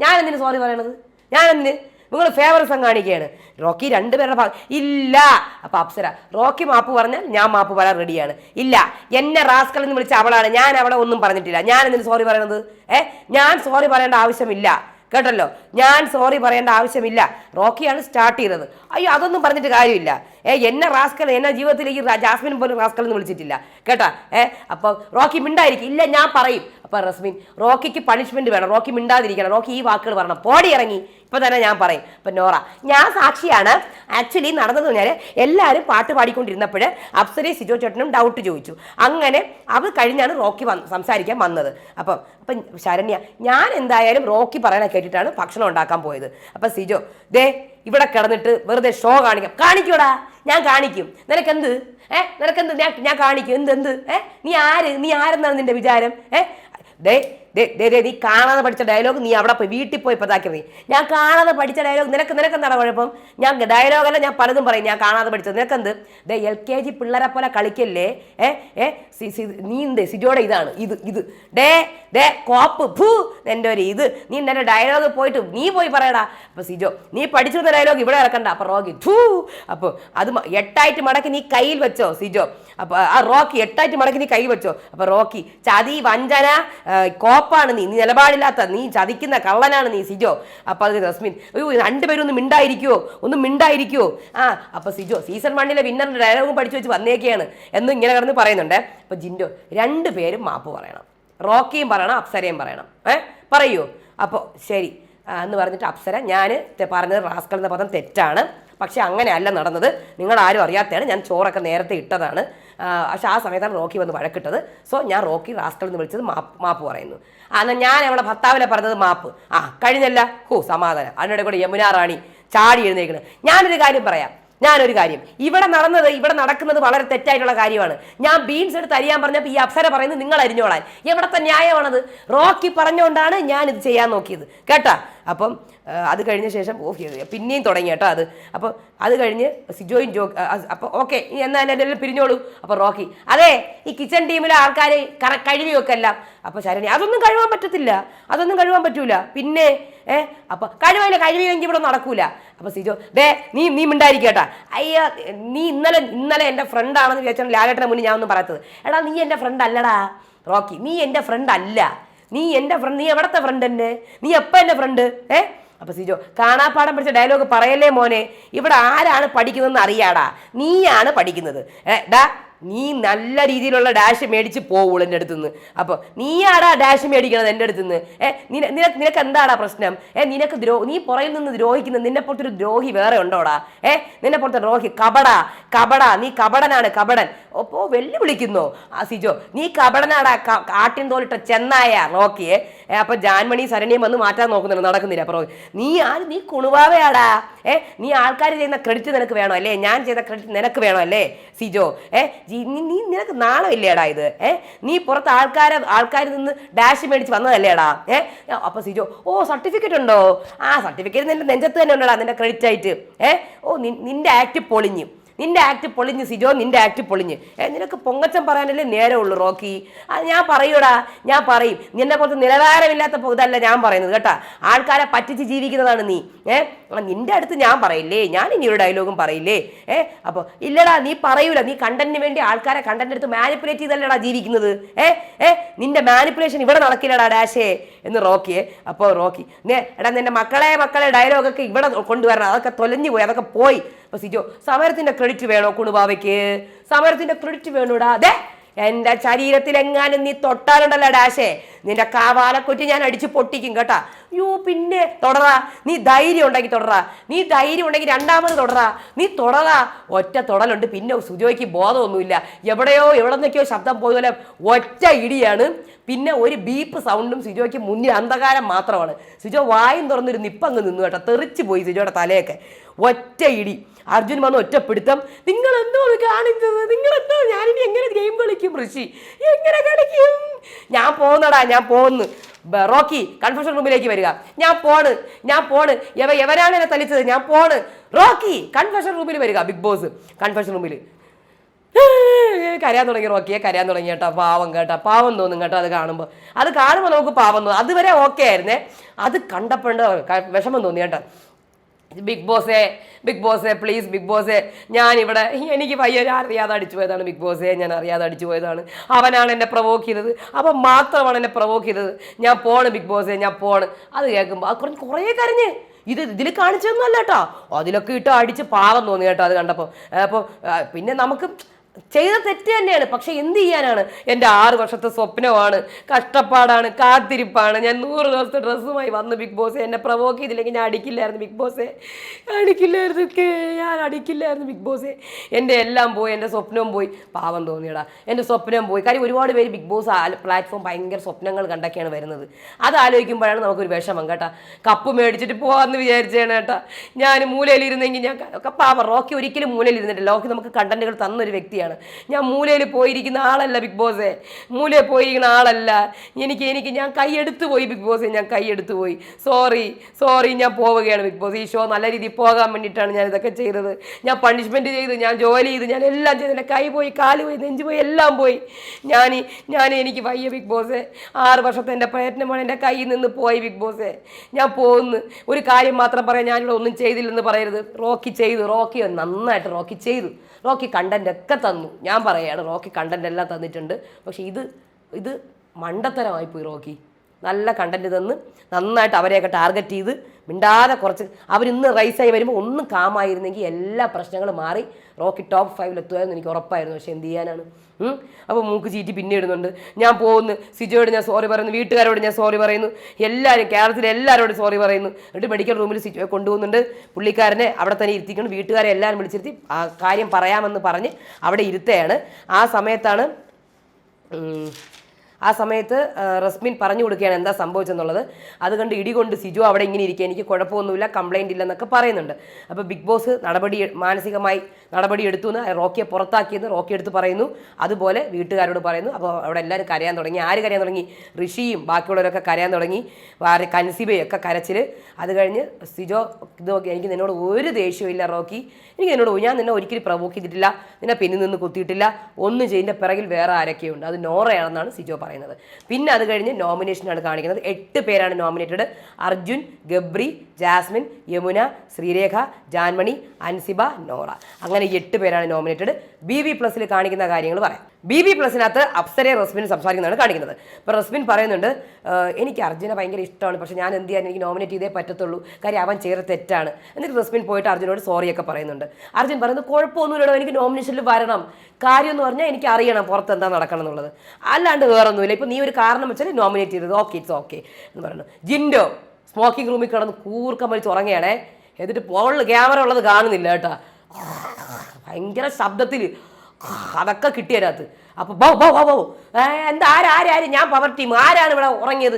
ഞാൻ എന്തിനു സോറി പറയണത്? ഞാൻ എന്തിന് നിങ്ങൾ ഫേവറിസം കാണിക്കുകയാണ് റോക്കി രണ്ടുപേരുടെ ഭാഗം ഇല്ല. അപ്പൊ അപ്സര റോക്കി മാപ്പ് പറഞ്ഞാൽ ഞാൻ മാപ്പ് പറയാൻ റെഡിയാണ്. ഇല്ല. എന്നെ റാസ്കൽ എന്ന് വിളിച്ച അവളാണ്. ഞാൻ അവളെ ഒന്നും പറഞ്ഞിട്ടില്ല. ഞാൻ എന്തിനു സോറി പറയണത്? ഏ? ഞാൻ സോറി പറയേണ്ട ആവശ്യമില്ല. കേട്ടല്ലോ? ഞാൻ സോറി പറയേണ്ട ആവശ്യമില്ല. റോക്കിയാണ് സ്റ്റാർട്ട് ചെയ്തത്. അയ്യോ അതൊന്നും പറഞ്ഞിട്ട് കാര്യമില്ല. ഏ എന്നെ റാസ്കൽ എന്നെ ജീവിതത്തിലേക്ക് ജാസ്മിൻ പോലും റാസ്കൽ എന്ന് വിളിച്ചിട്ടില്ല. കേട്ടാ? ഏ അപ്പോൾ റോക്കി മിണ്ടായിരിക്കും. ഇല്ല ഞാൻ പറയും. അപ്പോൾ റസ്മിൻ റോക്കിക്ക് പണിഷ്മെന്റ് വേണം. റോക്കി മിണ്ടാതിരിക്കണം. റോക്കി ഈ വാക്കുകൾ പറയണം പോടി ഇറങ്ങി. ഇപ്പൊ തന്നെ ഞാൻ പറയും. ഇപ്പൊ നോറ ഞാൻ സാക്ഷിയാണ്. ആക്ച്വലി നടന്നത് ഞാൻ എല്ലാവരും പാട്ട് പാടിക്കൊണ്ടിരുന്നപ്പോൾ അപ്സരയും സിജോ ചേട്ടനും ഡൗട്ട് ചോദിച്ചു. അങ്ങനെ അത് കഴിഞ്ഞാണ് റോക്കി വന്ന് സംസാരിക്കാൻ വന്നത്. അപ്പം അപ്പം ശരണ്യ ഞാൻ എന്തായാലും റോക്കി പറയണ കേട്ടിട്ടാണ് ഭക്ഷണം ഉണ്ടാക്കാൻ പോയത്. അപ്പം സിജോ ദേ ഇവിടെ കിടന്നിട്ട് വെറുതെ ഷോ കാണിക്കാം കാണിക്കൂടാ? ഞാൻ കാണിക്കും. നിനക്കെന്ത്? ഏ? നിനക്കെന്ത്? ഞാൻ ഞാൻ കാണിക്കും. എന്ത് എന്ത് ഏ? നീ ആര്? നീ ആരെന്നാണ് നിന്റെ വിചാരം? ഏ? ദേ നീ കാണാതെ പഠിച്ച ഡയലോഗ് നീ അവിടെ പോയി വീട്ടിൽ പോയി പതാക്കി നീ ഞാൻ കാണാതെ പഠിച്ച ഡയലോഗ് നിനക്ക് നിനക്ക് എന്താണ് കുഴപ്പം? ഞാൻ ഡയലോഗല്ല ഞാൻ പലതും പറയും ഞാൻ കാണാതെ പഠിച്ചത്. നിനക്കെന്ത്? ദേ എൽ കെ ജി പിള്ളേരെ പോലെ കളിക്കല്ലേ? ഏ ഏ നീ എന്ത്? സിജോടെ ഇതാണ് ഇത് ഇത്. ഡേ ഡേ കോപ്പ് ഭൂ എന്റെ ഒരു ഇത്. നീ എന്റെ ഡയലോഗ് പോയിട്ട് നീ പോയി പറയടാ. അപ്പൊ സിജോ നീ പഠിച്ചു വന്ന ഡയലോഗ് ഇവിടെ ഇറക്കണ്ട. അപ്പൊ റോക്കി ധൂ. അപ്പോൾ അത് എട്ടായിട്ട് മടക്കി നീ കയ്യിൽ വെച്ചോ സിജോ. അപ്പോൾ ആ റോക്കി എട്ടായിട്ട് മടക്കി നീ കയ്യിൽ വെച്ചോ. അപ്പോൾ റോക്കി ചതി വഞ്ചന ആ, കോപ്പാണ് നീ. നീ നിലപാടില്ലാത്ത നീ ചതിക്കുന്ന കള്ളനാണ് നീ സിജോ. അപ്പൊ അത് റസ്മിൻ അയ്യോ രണ്ടുപേരും ഒന്ന് മിണ്ടായിരിക്കുവോ? ഒന്ന് മിണ്ടായിരിക്കുവോ? ആ അപ്പൊ സിജോ സീസൺ വണ്ണിലെ വിന്നറിന്റെ ഡയലോഗും പഠിച്ചു വെച്ച് വന്നേക്കെയാണ് എന്നും ഇങ്ങനെ കിടന്ന് പറയുന്നുണ്ട്. അപ്പൊ ജിൻഡോ രണ്ടുപേരും മാപ്പ് പറയണം. റോക്കിയും പറയണം അപ്സരയും പറയണം. ഏ പറയൂ. അപ്പോൾ ശരി. എന്ന് പറഞ്ഞിട്ട് അപ്സര ഞാൻ പറഞ്ഞത് റാസ്കൽ എന്ന പദം തെറ്റാണ്. പക്ഷെ അങ്ങനെയല്ല നടന്നത്. നിങ്ങൾ ആരും അറിയാത്തതാണ്. ഞാൻ ചോറൊക്കെ നേരത്തെ ഇട്ടതാണ്. പക്ഷെ ആ സമയത്താണ് റോക്കി വന്ന് വഴക്കിട്ടത്. സോ ഞാൻ റോക്കി റാസ്കൽ എന്ന് വിളിച്ചത് മാപ്പ് മാപ്പ് പറയുന്നു. എന്നാൽ ഞാൻ അവളെ ഭർത്താവിനെ പറഞ്ഞത് മാപ്പ്. ആ കഴിഞ്ഞല്ല. ഹോ സമാധാനം. അതിനിടെ കൂടെ യമുനാ റാണി ചാടി എഴുന്നേക്കണ് ഞാനൊരു കാര്യം പറയാം. ഞാനൊരു കാര്യം. ഇവിടെ നടന്നത് ഇവിടെ നടക്കുന്നത് വളരെ തെറ്റായിട്ടുള്ള കാര്യമാണ്. ഞാൻ ബീൻസ് എടുത്ത് അരിയാൻ പറഞ്ഞപ്പോൾ ഈ അപ്സര പറയുന്നത് നിങ്ങൾ അരിഞ്ഞോളാൻ. എവിടത്തെ ന്യായമാണത്? റോക്കി പറഞ്ഞുകൊണ്ടാണ് ഞാൻ ഇത് ചെയ്യാൻ നോക്കിയത്. കേട്ടാ? അപ്പം അത് കഴിഞ്ഞ ശേഷം ഓഫ് ചെയ്തു പിന്നെയും തുടങ്ങി കേട്ടോ അത്. അപ്പോൾ അത് കഴിഞ്ഞ് സിജോയും ജോ അപ്പോൾ ഓക്കെ ഇനി എന്നാൽ എല്ലാം പിരിഞ്ഞോളൂ. അപ്പോൾ റോക്കി അതെ ഈ കിച്ചൺ ടീമിലെ ആൾക്കാർ കറ കഴുകിയൊക്കെ വെക്കെല്ലാം അപ്പോൾ ശരണി അതൊന്നും കഴുകാൻ പറ്റത്തില്ല. അതൊന്നും കഴുകാൻ പറ്റൂല. പിന്നെ ഏ അപ്പോൾ കഴിവില്ല കഴിവെങ്കിൽ ഇവിടെ നടക്കൂല. അപ്പോൾ സിജോ ദേ നീ നീ മിണ്ടായിരിക്കട്ടാ അയ്യോ നീ ഇന്നലെ ഇന്നലെ എന്റെ ഫ്രണ്ടാണെന്ന് വിചാരിച്ചാൽ ലാലേട്ടനെ മുന്നിൽ ഞാനൊന്നും പറയത്തത്. എടാ നീ എന്റെ ഫ്രണ്ട് അല്ലടാ. റോക്കി നീ എന്റെ ഫ്രണ്ട് അല്ല. നീ എന്റെ ഫ്രണ്ട് നീ എവിടത്തെ ഫ്രണ്ട് എന്നെ? നീ എപ്പോൾ എന്റെ ഫ്രണ്ട് ഏ? അപ്പൊ സിജോ കാണാപ്പാടം പഠിച്ച ഡയലോഗ് പറയല്ലേ മോനെ? ഇവിടെ ആരാണ് പഠിക്കുന്നതെന്ന് അറിയാടാ. നീയാണ് പഠിക്കുന്നത്. ഏ ഡാ നീ നല്ല രീതിയിലുള്ള ഡാഷ് മേടിച്ച് പോവുള്ളൂ എന്റെ അടുത്ത് നിന്ന് അപ്പോൾ നീയാടാ ഡാഷ് മേടിക്കണത് എന്റെ അടുത്ത് നിന്ന് ഏ നിന- നിനക്ക് നിനക്ക് എന്താടാ പ്രശ്നം? ഏ നിനക്ക് ദ്രോ നീ പുറകിൽ നിന്ന് ദ്രോഹിക്കുന്നത് നിന്നെ പുറത്തൊരു ദ്രോഹി വേറെ ഉണ്ടോടാ? ഏ നിന്നെ പുറത്തെ ദ്രോഹി കബട കപട നീ കപടനാണ് കപടൻ. ഒപ്പോ വെല്ലുവിളിക്കുന്നോ. ആ സിജോ നീ കപടനാടാ കാട്ടിൻ തോലിട്ട ചെന്നായ റോക്കിയെ ഏ, അപ്പൊ ജാൻമണി സരണിയും വന്ന് മാറ്റാൻ നോക്കുന്നുണ്ട് നടക്കുന്നില്ല. അപ്പൊ നീ ആര് നീ കുണുവാവയാടാ? ഏ നീ ആൾക്കാർ ചെയ്യുന്ന ക്രെഡിറ്റ് നിനക്ക് വേണോ? അല്ലേ? ഞാൻ ചെയ്ത ക്രെഡിറ്റ് നിനക്ക് വേണോ? അല്ലേ? സിജോ ഏ നീ നിനക്ക് നാണമില്ലേടാ ഇത്? ഏ? നീ പുറത്ത് ആൾക്കാരെ ആൾക്കാരിൽ നിന്ന് ഡാഷ് മേടിച്ച് വന്നതല്ലേടാ? ഏ? അപ്പൊ സിജോ ഓ സർട്ടിഫിക്കറ്റ് ഉണ്ടോ? ആ സർട്ടിഫിക്കറ്റ് നിന്റെ നെഞ്ചത്ത് തന്നെ ഉണ്ടടാ നിന്റെ ക്രെഡിറ്റ് ആയിട്ട്. ഏ? ഓ നിന്റെ ആക്ട് പൊളിഞ്ഞു. നിന്റെ ആക്ട് പൊളിഞ്ഞ് സിജോ നിന്റെ ആക്ട് പൊളിഞ്ഞ്. നിനക്ക് പൊങ്ങച്ചം പറയാനല്ലേ നേരമുള്ളൂ റോക്കി? അത് ഞാൻ പറയൂടാ ഞാൻ പറയും. നിന്നെ പോലത്തെ നിലവാരമില്ലാത്ത ഇതല്ല ഞാൻ പറയുന്നത് കേട്ടാ? ആൾക്കാരെ പറ്റിച്ച് ജീവിക്കുന്നതാണ് നീ. ഏ നിന്റെ അടുത്ത് ഞാൻ പറയില്ലേ? ഞാൻ ഇനി ഒരു ഡയലോഗും പറയില്ലേ? ഏ അപ്പോൾ ഇല്ലടാ നീ പറയൂല. നീ കണ്ടന്റിന് വേണ്ടി ആൾക്കാരെ കണ്ടന്റ് എടുത്ത് മാനിപ്പുലേറ്റ് ചെയ്തല്ലടാ ജീവിക്കുന്നത്. ഏ ഏ നിന്റെ മാനിപ്പുലേഷൻ ഇവിടെ നടക്കില്ലടാ ഡാഷേ എന്ന് റോക്കിയെ അപ്പോ റോക്കി എടാ നിന്റെ മക്കളെ മക്കളെ ഡയലോഗൊക്കെ ഇവിടെ കൊണ്ടുവരണം. അതൊക്കെ തൊലഞ്ഞു പോയി അതൊക്കെ പോയി. അപ്പൊ സിജോ സമരത്തിന്റെ ക്രെഡിറ്റ് വേണോ കുണുബാവയ്ക്ക്? സമരത്തിന്റെ ക്രെഡിറ്റ് വേണോടാ. അതെ എന്റെ ശരീരത്തിൽ എങ്ങാനും നീ തൊട്ടാലുണ്ടല്ലോ ഡാഷേ. നിന്റെ കാവാലക്കുറ്റി ഞാൻ അടിച്ചു പൊട്ടിക്കും കേട്ടാ. യോ പിന്നെ തുടറാ. നീ ധൈര്യം ഉണ്ടെങ്കിൽ തുടറാ. നീ ധൈര്യം ഉണ്ടെങ്കിൽ രണ്ടാമത് തുടറാ. നീ തുടറാ. ഒറ്റ തുടലുണ്ട്. പിന്നെ സുജോയ്ക്ക് ബോധമൊന്നുമില്ല. എവിടെയോ എവിടെ നിന്നൊക്കെയോ ശബ്ദം പോയതുപോലെ ഒറ്റ ഇടിയാണ്. പിന്നെ ഒരു ബീപ്പ് സൗണ്ടും സുജോയ്ക്ക് മുന്നിൽ അന്ധകാരം മാത്രമാണ്. സുജോ വായും തുറന്നൊരു നിപ്പങ്ങ് നിന്നു കേട്ടോ. തെറിച്ച് പോയി സിജോയുടെ തലയൊക്കെ. ഒറ്റ ഇടി. അർജുൻ വന്ന് ഒറ്റപ്പിടുത്തം. നിങ്ങൾ എന്തോ കാണിച്ചത്? നിങ്ങൾ എന്തോ ഞാനിനി എങ്ങനെ ഗെയിം കളിക്കും ഋഷി? എങ്ങനെ കളിക്കും? ഞാൻ പോന്നടാ ഞാൻ പോന്ന്. റോക്കി കൺഫ്യൂഷൻ റൂമിലേക്ക് വരിക. ഞാൻ പോണ് ഞാൻ പോണ്. എവ എവരാണ് എന്നെ തലിച്ചത് ഞാൻ പോണ്. റോക്കി കൺഫ്യൂഷൻ റൂമിൽ വരിക ബിഗ് ബോസ് കൺഫ്യൂഷൻ റൂമിൽ കരയാൻ തുടങ്ങി റോക്കിയെ കരയാൻ തുടങ്ങി കേട്ടോ. പാവം കേട്ടോ. പാവം തോന്നും കേട്ടോ അത് കാണുമ്പോൾ അത് കാണുമ്പോൾ നമുക്ക് പാവം തോന്നും. അതുവരെ ഓക്കെ ആയിരുന്നേ. അത് കണ്ടപ്പോണ്ട് വിഷമം തോന്നി കേട്ടോ. ബിഗ് ബോസേ ബിഗ് ബോസേ പ്ലീസ് ബിഗ് ബോസേ ഞാനിവിടെ എനിക്ക് ഞാൻ അറിയാതെ അടിച്ചു പോയതാണ് ബിഗ് ബോസേ ഞാൻ അറിയാതെ അടിച്ചു പോയതാണ്. അവനാണ് എന്നെ പ്രവോക്ക് ചെയ്തത്. അവൻ മാത്രമാണ് എന്നെ പ്രവോക്ക് ചെയ്തത്. ഞാൻ പോണ് ബിഗ് ബോസേ ഞാൻ പോണ്. അത് കേൾക്കുമ്പോൾ അത് കുറഞ്ഞ് കുറേ കരഞ്ഞ്. ഇത് ഇതിൽ കാണിച്ചതൊന്നുമല്ല കേട്ടോ. അതിലൊക്കെ ഇട്ട് അടിച്ച് പാവം തോന്നി കേട്ടോ അത് കണ്ടപ്പോൾ അപ്പോൾ പിന്നെ നമുക്ക് ചെയ്ത തെറ്റ് തന്നെയാണ്. പക്ഷെ എന്ത് ചെയ്യാനാണ്? എന്റെ ആറ് വർഷത്തെ സ്വപ്നമാണ്. കഷ്ടപ്പാടാണ് കാത്തിരിപ്പാണ്. ഞാൻ നൂറ് ദിവസത്തെ ഡ്രസ്സുമായി വന്ന് ബിഗ് ബോസ്. എന്നെ പ്രവോക്ക് ചെയ്തില്ലെങ്കിൽ ഞാൻ അടിക്കില്ലായിരുന്നു ബിഗ് ബോസെ. അടിക്കില്ലായിരുന്നു ഞാൻ അടിക്കില്ലായിരുന്നു ബിഗ് ബോസെ. എന്റെ എല്ലാം പോയി എന്റെ സ്വപ്നവും പോയി. പാവം തോന്നിയടാ. എന്റെ സ്വപ്നം പോയി. കാര്യം ഒരുപാട് പേര് ബിഗ് ബോസ് പ്ലാറ്റ്ഫോം ഭയങ്കര സ്വപ്നങ്ങൾ കണ്ടൊക്കെയാണ് വരുന്നത്. അത് ആലോചിക്കുമ്പോഴാണ് നമുക്കൊരു വിഷമം കേട്ടാ. കപ്പ് മേടിച്ചിട്ട് പോകാമെന്ന് വിചാരിച്ചാണ് കേട്ടാ. ഞാൻ മൂലയിലിരുന്നെങ്കിൽ ഞാൻ പാവം റോക്കി ഒരിക്കലും മൂലയിൽ ഇരുന്നിട്ടില്ല റോക്കി നമുക്ക് കണ്ടന്റുകൾ തന്നൊരു വ്യക്തിയാണ്. ഞാൻ മൂലയിൽ പോയിരിക്കുന്ന ആളല്ല ബിഗ് ബോസേ. മൂലയിൽ പോയിരിക്കുന്ന ആളല്ല. എനിക്ക് എനിക്ക് ഞാൻ കൈയെടുത്ത് പോയി ബിഗ് ബോസേ ഞാൻ കൈയെടുത്ത് പോയി. സോറി സോറി ഞാൻ പോവുകയാണ് ബിഗ് ബോസ്. ഈ ഷോ നല്ല രീതിയിൽ പോകാൻ വേണ്ടിയിട്ടാണ് ഞാൻ ഇതൊക്കെ ചെയ്തത്. ഞാൻ പണിഷ്മെന്റ് ചെയ്ത് ഞാൻ ജോലി ചെയ്ത് ഞാൻ എല്ലാം ചെയ്ത്. എന്റെ കൈ പോയി കാൽ പോയി നെഞ്ച് പോയി എല്ലാം പോയി. ഞാൻ ഞാൻ എനിക്ക് വയ്യ ബിഗ് ബോസേ. ആറ് വർഷത്തെ എന്റെ പ്രയത്നമാണ് എന്റെ കയ്യിൽ നിന്ന് പോയി ബിഗ് ബോസേ. ഞാൻ പോകുന്നു. ഒരു കാര്യം മാത്രം പറയാം ഞാനിവിടെ ഒന്നും ചെയ്തില്ലെന്ന് പറയരുത്. റോക്കി ചെയ്തു റോക്കി നന്നായിട്ട് റോക്കി ചെയ്തു. റോക്കി കണ്ടന്റ് ഒക്കെ തന്നു. ഞാൻ പറയുകയാണ് റോക്കി കണ്ടന്റ് എല്ലാം തന്നിട്ടുണ്ട്. പക്ഷെ ഇത് ഇത് മണ്ടത്തരമായി പോയി റോക്കി. നല്ല കണ്ടന്റ് തന്ന് നന്നായിട്ട് അവരെയൊക്കെ ടാർഗറ്റ് ചെയ്ത് മിണ്ടാതെ കുറച്ച് അവരിന്ന് റൈസായി വരുമ്പോൾ ഒന്നും കാമായിരുന്നെങ്കിൽ എല്ലാ പ്രശ്നങ്ങളും മാറി. റോക്കി ടോപ്പ് ഫൈവിൽ എത്തുമായിരുന്നു എനിക്ക് ഉറപ്പായിരുന്നു. പക്ഷെ എന്ത് ചെയ്യാനാണ്? അപ്പോൾ മൂക്ക് ചീറ്റി പിന്നെ ഇടുന്നുണ്ട്. ഞാൻ പോകുന്നു. സിജോയോട് ഞാൻ സോറി പറയുന്നു. വീട്ടുകാരോട് ഞാൻ സോറി പറയുന്നു. എല്ലാവരും കേരളത്തിലെ എല്ലാവരോടും സോറി പറയുന്നു. എന്നിട്ട് മെഡിക്കൽ റൂമിൽ സിജോയെ കൊണ്ടുപോകുന്നുണ്ട്. പുള്ളിക്കാരനെ അവിടെ തന്നെ ഇരുത്തിക്കൊണ്ട് വീട്ടുകാരെ എല്ലാവരും വിളിച്ചിരുത്തി ആ കാര്യം പറയാമെന്ന് പറഞ്ഞ് അവിടെ ഇരുത്തുകയാണ്. ആ സമയത്താണ് ആ സമയത്ത് റസ്മിൻ പറഞ്ഞു കൊടുക്കുകയാണ് എന്താ സംഭവിച്ചെന്നുള്ളത്. അത് കണ്ട് ഇടികൊണ്ട് സിജു അവിടെ ഇങ്ങനെ ഇരിക്കുക. എനിക്ക് കുഴപ്പമൊന്നുമില്ല കംപ്ലൈന്റ് ഇല്ലെന്നൊക്കെ പറയുന്നുണ്ട്. അപ്പോൾ ബിഗ് ബോസ് നടപടി മാനസികമായി നടപടി എടുത്തു എന്ന് റോക്കിയെ പുറത്താക്കിയെന്ന് റോക്കി എടുത്ത് പറയുന്നു. അതുപോലെ വീട്ടുകാരോട് പറയുന്നു. അപ്പോൾ അവിടെ എല്ലാവരും കരയാൻ തുടങ്ങി. ആര് കരയാൻ തുടങ്ങി? ഋഷിയും ബാക്കിയുള്ളവരൊക്കെ കരയാൻ തുടങ്ങി. കൻസിബയൊക്കെ കരച്ചിൽ അത് കഴിഞ്ഞ് സിജോ ഇത് നോക്കി എനിക്ക് നിന്നോട് ഒരു ദേഷ്യമില്ല റോക്കി. എനിക്ക് എന്നോട് ഞാൻ നിന്നെ ഒരിക്കലും പ്രവോക്ക് ചെയ്തിട്ടില്ല. നിന്നെ പിന്നിൽ നിന്ന് കുത്തിയിട്ടില്ല. ഒന്നും ചെയ്യുന്ന പിറകിൽ വേറെ ആരൊക്കെയുണ്ട് അത് നോറയാണെന്നാണ് സിജോ പറയുന്നത്. പിന്നെ അത് കഴിഞ്ഞ് നോമിനേഷനാണ് കാണിക്കുന്നത്. എട്ട് പേരാണ് nominated Arjun Gabri Jasmine Yamuna Sreerekha Janmoni Ansiba Nora. അങ്ങനെ എട്ട് പേരാണ് നോമിനേറ്റഡ് ബി വി പ്ലസിൽ കാണിക്കുന്ന കാര്യങ്ങൾ പറയാം. ബി ബി പ്ലസിനകത്ത് അപ്സരെ റസ്മിൻ സംസാരിക്കുന്നതാണ് കാണിക്കുന്നത്. അപ്പോൾ റസ്മിൻ പറയുന്നുണ്ട് എനിക്ക് അർജുനെ ഭയങ്കര ഇഷ്ടമാണ്. പക്ഷേ ഞാൻ എന്ത് ചെയ്യാൻ എനിക്ക് നോമിനേറ്റ് ചെയ്തേ പറ്റത്തുള്ളൂ. കാര്യം അവൻ ചെയ്ത തെറ്റാണ്. എന്നിട്ട് റസ്മിൻ പോയിട്ട് അർജുനോട് സോറിയൊക്കെ പറയുന്നുണ്ട്. അർജുൻ പറയുന്നത് കുഴപ്പമൊന്നുമില്ലടോ എനിക്ക് നോമിനേഷനിൽ വരണം. കാര്യം എന്ന് പറഞ്ഞാൽ എനിക്ക് അറിയണം പുറത്ത് എന്താ നടക്കണം എന്നുള്ളത് അല്ലാണ്ട് വേറൊന്നുമില്ല. ഇപ്പം നീ ഒരു കാരണം വെച്ചാൽ നോമിനേറ്റ് ചെയ്തത്. ഓക്കെ ഇറ്റ്സ് ഓക്കെ എന്ന് പറയുന്നു. ജിൻഡോ സ്മോക്കിംഗ് റൂമിൽ കിടന്ന് കൂർക്കം വലിച്ച് ഉറങ്ങുകയാണേ. എന്നിട്ട് ഫോണിൽ ക്യാമറ ഉള്ളത് കാണുന്നില്ല കേട്ടാ. ഭയങ്കര ശബ്ദത്തിൽ അതൊക്കെ കിട്ടിയതിനകത്ത് അപ്പൊ ബോ ബോ ബോ ബൗ എന്താ ആര് ആര് ആര്? ഞാൻ പവർ ടീം ആരാണ് ഇവിടെ ഉറങ്ങിയത്?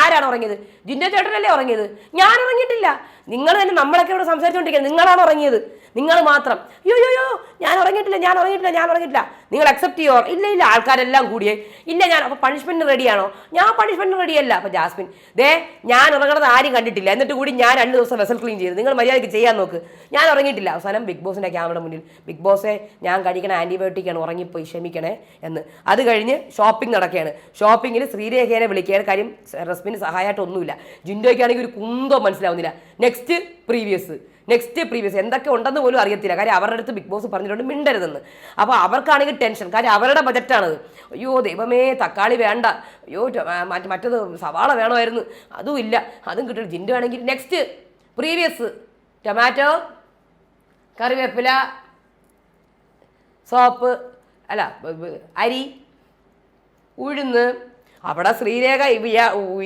ആരാണ് ഉറങ്ങിയത്? ജിൻഡോ ചേട്ടനല്ലേ ഉറങ്ങിയത്? ഞാൻ ഉറങ്ങിയിട്ടില്ല. നിങ്ങൾ തന്നെ നമ്മളൊക്കെ ഇവിടെ സംസാരിച്ചുകൊണ്ടിരിക്കുന്നത് നിങ്ങളാണ് ഉറങ്ങിയത്. നിങ്ങൾ മാത്രം. അയ്യോ അയ്യോ ഞാൻ ഉറങ്ങിയിട്ടില്ല ഞാൻ ഉറങ്ങിയിട്ടില്ല ഞാൻ ഉറങ്ങിയിട്ടില്ല. നിങ്ങൾ അക്സെപ്റ്റ് ചെയ്യോ? ഇല്ല ഇല്ല ആൾക്കാരെല്ലാം കൂടിയേ. ഇല്ല ഞാൻ അപ്പോൾ പണിഷ്മെന്റ് റെഡിയാണോ ഞാൻ പണിഷ്മെന്റ് റെഡിയല്ല അപ്പോൾ ജാസ്മിൻ. ദേ ഞാൻ ഉറങ്ങണത് ആരും കണ്ടിട്ടില്ല. എന്നിട്ട് കൂടി ഞാൻ രണ്ട് ദിവസം വെസൽ ക്ലീൻ ചെയ്തു. നിങ്ങൾ മര്യാദയ്ക്ക് ചെയ്യാൻ നോക്ക്. ഞാൻ ഉറങ്ങിയിട്ടില്ല. അവസാനം ബിഗ് ബോസിന്റെ ക്യാമറ മുന്നിൽ ബിഗ് ബോസെ ഞാൻ കഴിക്കണ ആന്റിബയോട്ടിക്കാണ് ഉറങ്ങിപ്പോയി ക്ഷമിക്കണേ എന്ന്. അത് കഴിഞ്ഞ് ഷോപ്പിംഗ് നടക്കുകയാണ്. ഷോപ്പിങ്ങിൽ ശ്രീരേഖേനെ വിളിക്കുകയാണ്. കാര്യം റസ്മിന് സഹായമായിട്ടൊന്നുമില്ല. ജിൻഡോയ്ക്കാണെങ്കിൽ ഒരു കുന്തോ മനസ്സിലാവുന്നില്ല. നെക്സ്റ്റ് പ്രീവിയസ് നെക്സ്റ്റ് പ്രീവിയസ് എന്തൊക്കെ ഉണ്ടെന്ന് പോലും അറിയത്തില്ല. കാര്യം അവരുടെ അടുത്ത് ബിഗ് ബോസ് പറഞ്ഞിട്ടുണ്ട് മിണ്ടരുതെന്ന്. അപ്പോൾ അവർക്കാണെങ്കിൽ ടെൻഷൻ കാര്യം അവരുടെ ബജറ്റാണത് അയ്യോ ദൈവമേ തക്കാളി വേണ്ട. അയ്യോ മറ്റത് സവാള വേണമായിരുന്നു. അതും ഇല്ല. അതും കിട്ടില്ല ജിൻഡ് ആണെങ്കിൽ നെക്സ്റ്റ് പ്രീവിയസ് ടൊമാറ്റോ കറിവേപ്പില സോപ്പ് അല്ല അരി ഉഴുന്ന്. അവിടെ ശ്രീരേഖ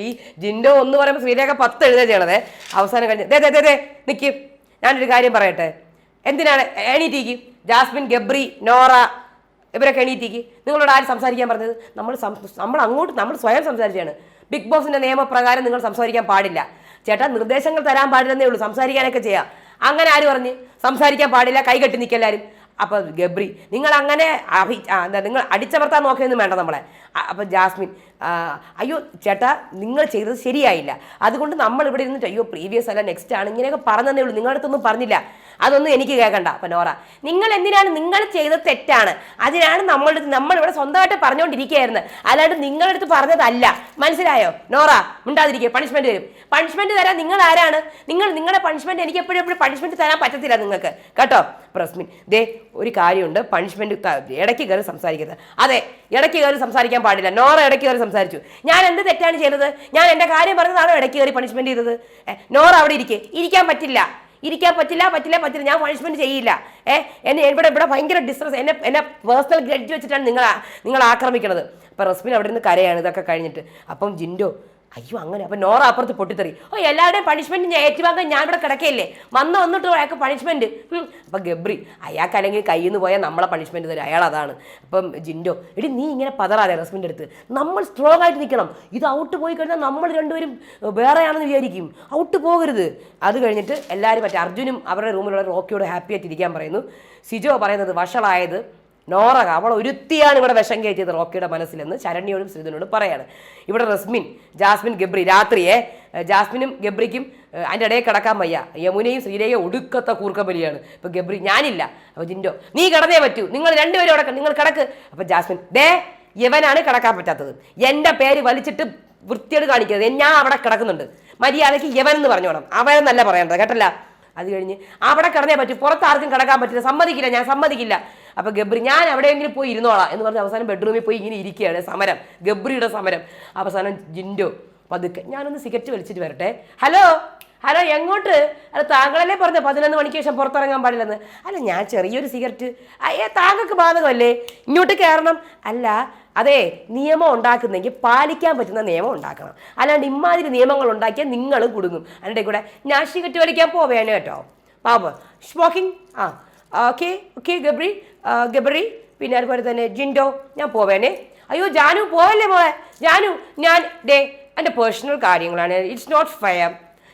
ഈ ജിൻഡോ ഒന്ന് പറയുമ്പോൾ ശ്രീരേഖ പത്ത് എഴുതുക ചെയ്യണതേ. അവസാനം കഴിഞ്ഞ് ദേ ദേ ദേ നിൽക്കും ഞാനൊരു കാര്യം പറയട്ടെ? എന്തിനാണ് എണീറ്റിക്ക് ജാസ്മിൻ ഗബ്രി നോറ ഇവരൊക്കെ എണീറ്റിക്ക് നിങ്ങളോട് ആര് സംസാരിക്കാൻ പറഞ്ഞത്? നമ്മൾ നമ്മൾ അങ്ങോട്ട് നമ്മൾ സ്വയം സംസാരിച്ചാണ്. ബിഗ് ബോസിന്റെ നിയമപ്രകാരം നിങ്ങൾ സംസാരിക്കാൻ പാടില്ല. ചേട്ടാ നിർദ്ദേശങ്ങൾ തരാൻ പാടില്ലെന്നേ ഉള്ളൂ. സംസാരിക്കാനൊക്കെ ചെയ്യാം. അങ്ങനെ ആര് പറഞ്ഞ്? സംസാരിക്കാൻ പാടില്ല കൈകെട്ടി നിൽക്കെല്ലാവരും അപ്പോൾ ഗബ്രി നിങ്ങൾ അങ്ങനെ നിങ്ങൾ അടിച്ചമർത്താൻ നോക്കിയൊന്നും വേണ്ട നമ്മളെ. അപ്പോൾ ജാസ്മിൻ അയ്യോ ചേട്ടാ നിങ്ങൾ ചെയ്തത് ശരിയായില്ല. അതുകൊണ്ട് നമ്മൾ ഇവിടെ ഇരുന്നിട്ട് അയ്യോ പ്രീവിയസ് അല്ല നെക്സ്റ്റ് ആണ് ഇങ്ങനെയൊക്കെ പറഞ്ഞതേ ഉള്ളൂ. നിങ്ങളുടെ അടുത്തൊന്നും പറഞ്ഞില്ല. അതൊന്നും എനിക്ക് കേൾക്കണ്ട അപ്പൊ നോറ നിങ്ങൾ എന്തിനാണ് നിങ്ങൾ ചെയ്തത് തെറ്റാണ്? അതിനാണ് നമ്മളുടെ നമ്മളിവിടെ സ്വന്തമായിട്ട് പറഞ്ഞുകൊണ്ടിരിക്കുകയായിരുന്നു. അല്ലാണ്ട് നിങ്ങളുടെ അടുത്ത് പറഞ്ഞതല്ല. മനസ്സിലായോ? നോറ മിണ്ടാതിരിക്കുക പണിഷ്മെന്റ് തരും പണിഷ്മെന്റ് തരാൻ നിങ്ങൾ ആരാണ്? നിങ്ങൾ നിങ്ങളുടെ പണിഷ്മെന്റ് എനിക്ക് എപ്പോഴും എപ്പോഴും പണിഷ്മെന്റ് തരാൻ പറ്റത്തില്ല നിങ്ങൾക്ക്. കേട്ടോ? പ്രസ്മിൻ ദേ ഒരു കാര്യമുണ്ട് പണിഷ്മെന്റ് ഇടയ്ക്ക് കയറി സംസാരിക്കരുത്. അതെ ഇടയ്ക്ക് കയറി സംസാരിക്കാൻ പാടില്ല. നോറ ഇടയ്ക്ക് കയറി സംസാരിച്ചു. ഞാൻ എന്ത് തെറ്റാണ് ചെയ്തത്? ഞാൻ എന്റെ കാര്യം പറഞ്ഞതാണ് ഇടയ്ക്ക് കയറി പണിഷ്മെന്റ് ചെയ്തത്? നോർ അവിടെ ഇരിക്കേ. ഇരിക്കാൻ പറ്റില്ല. ഇരിക്കാൻ പറ്റില്ല പറ്റില്ല പറ്റില്ല. ഞാൻ പണിഷ്മെന്റ് ചെയ്യില്ല. ഏ എന്നെ ഇവിടെ ഇവിടെ ഭയങ്കര ഡിസ്ട്രസ് എന്നെ എന്നെ പേഴ്സണൽ ഗ്രഡ്ജ് വെച്ചിട്ടാണ് നിങ്ങൾ നിങ്ങൾ ആക്രമിക്കണത് അപ്പം റസ്മിൻ അവിടെ നിന്ന് കരയാണ് ഇതൊക്കെ കഴിഞ്ഞിട്ട്. അപ്പം ജിൻഡോ അയ്യോ അങ്ങനെ. അപ്പൊ നോറ അപ്പുറത്ത് പൊട്ടിത്തെറി. ഓ എല്ലാവരുടെയും പണിഷ്മെന്റ് ഞാൻ ഏറ്റുവാങ്ങാൻ ഞാൻ ഇവിടെ കിടക്കയില്ലേ? വന്ന് വന്നിട്ട് അയാൾക്ക് പണിഷ്മെന്റ് അപ്പൊ ഗബ്രി അയാൾക്ക് അല്ലെങ്കിൽ കയ്യിൽ നിന്ന് പോയാൽ നമ്മളെ പണിഷ്മെന്റ് തരും. അയാൾ അതാണ്. അപ്പം ജിൻഡോ എടി നീ ഇങ്ങനെ പതറാതെ ഹസ്ബൻഡ് അടുത്ത്. നമ്മൾ സ്ട്രോങ് ആയിട്ട് നിൽക്കണം. ഇത് ഔട്ട് പോയി കഴിഞ്ഞാൽ നമ്മൾ രണ്ടുപേരും വേറെയാണെന്ന് വിചാരിക്കും. ഔട്ട് പോകരുത്. അത് കഴിഞ്ഞിട്ട് എല്ലാവരും മറ്റേ അർജുനും അവരുടെ റൂമിലുള്ള റോക്കിയോട് ഹാപ്പി ആയിട്ട് ഇരിക്കാൻ പറയുന്നു. സിജോ പറയുന്നത് വഷളായത് നോറ അവൾ ഒരുത്തിയാണ് ഇവിടെ വിഷം കയറ്റിയത് റോക്കിയുടെ മനസ്സിലെന്ന് ശരണ്യോടും ശ്രീധനോടും പറയാണ്. ഇവിടെ റസ്മിൻ ജാസ്മിൻ ഗബ്രി രാത്രിയെ ജാസ്മിനും ഗബ്രിക്കും അതിന്റെ ഇടയിൽ കിടക്കാൻ വയ്യ. യമുനയും ശ്രീരേഖയും ഒടുക്കത്തെ കൂർക്കബലിയാണ്. ഇപ്പൊ ഗബ്രി ഞാനില്ല. അപ്പൊ ജിൻഡോ നീ കിടന്നേ പറ്റൂ. നിങ്ങൾ രണ്ടുപേരും അവിടെ നിങ്ങൾ കിടക്ക്. അപ്പൊ ജാസ്മിൻ ദേ ഇവനാണ് കിടക്കാൻ പറ്റാത്തത്. എന്റെ പേര് വലിച്ചിട്ട് വൃത്തിയോട് കാണിക്കരുത്. ഞാൻ അവിടെ കിടക്കുന്നുണ്ട്. മര്യാദയ്ക്ക് യവൻ എന്ന് പറഞ്ഞോണം. അവനെന്നല്ല പറയേണ്ടത് കേട്ടല്ല? അത് കഴിഞ്ഞ് അവിടെ കിടന്നേ പറ്റൂ. പുറത്ത് ആർക്കും കിടക്കാൻ പറ്റില്ല. സമ്മതിക്കില്ല ഞാൻ സമ്മതിക്കില്ല. അപ്പൊ ഗബ്രി ഞാൻ എവിടെയെങ്കിലും പോയി ഇരുന്നോളാം എന്ന് പറഞ്ഞ് അവസാനം ബെഡ്റൂമിൽ പോയി ഇങ്ങനെ ഇരിക്കുകയാണ് സമരം. ഗബ്രിയുടെ സമരം. അവസാനം ജിൻഡോ പതുക്കെ ഞാനൊന്ന് സിഗരറ്റ് വലിച്ചിട്ട് വരട്ടെ. ഹലോ? ഹലോ എങ്ങോട്ട്? അല്ല താങ്കളല്ലേ പറഞ്ഞത് പതിനൊന്ന് മണിക്ക് ശേഷം പുറത്തിറങ്ങാൻ പാടില്ലെന്ന്? അല്ല ഞാൻ ചെറിയൊരു സിഗരറ്റ് അയ്യേ താങ്കൾക്ക് ബാധകമല്ലേ? ഇങ്ങോട്ട് കയറണം. അല്ല അതെ നിയമം ഉണ്ടാക്കുന്നെങ്കിൽ പാലിക്കാൻ പറ്റുന്ന നിയമം ഉണ്ടാക്കണം. അല്ലാണ്ട് ഇമാതിരി നിയമങ്ങൾ ഉണ്ടാക്കിയാൽ നിങ്ങൾ കുടുങ്ങും. അതിന്റെ കൂടെ ഞാൻ സിഗരറ്റ് വലിക്കാൻ പോവേണേ കേട്ടോ. പാപ്പ സ്മോക്കിംഗ് ആ. Okay okay Gabri. ഗബ്രി പിന്നെ അതുപോലെ തന്നെ ജിൻഡോ ഞാൻ പോവേനെ അയ്യോ ജാനു പോവല്ലേ മോളെ? ജാനു ഞാൻ ഡേ എന്റെ പേഴ്സണൽ കാര്യങ്ങളാണ്. It's not fair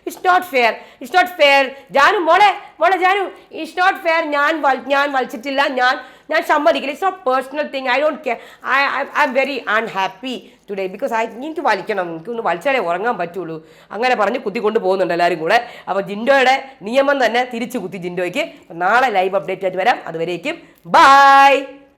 it's not fair it's not fair Janu മോളെ മോളെ ജാനു. ഇറ്റ്സ് നോട്ട് ഫെയർ ഞാൻ ഞാൻ വലിച്ചിട്ടില്ല ഞാൻ ഞാൻ സമ്മതിക്കില്ല it's not personal thing I don't care I I am very unhappy today because I എനിക്ക് വലിക്കണം. എനിക്കൊന്ന് വലിച്ചാലേ ഉറങ്ങാൻ പറ്റുള്ളൂ. അങ്ങനെ പറഞ്ഞ് കുത്തി കൊണ്ട് പോകുന്നുണ്ട് എല്ലാവരും കൂടെ. അപ്പോൾ ജിൻഡോയുടെ നിയമം തന്നെ തിരിച്ചു കുത്തി ജിൻഡോയ്ക്ക്. നാളെ ലൈവ് അപ്ഡേറ്റ് ആയിട്ട് വരാം. അതുവരേക്കും. ബൈ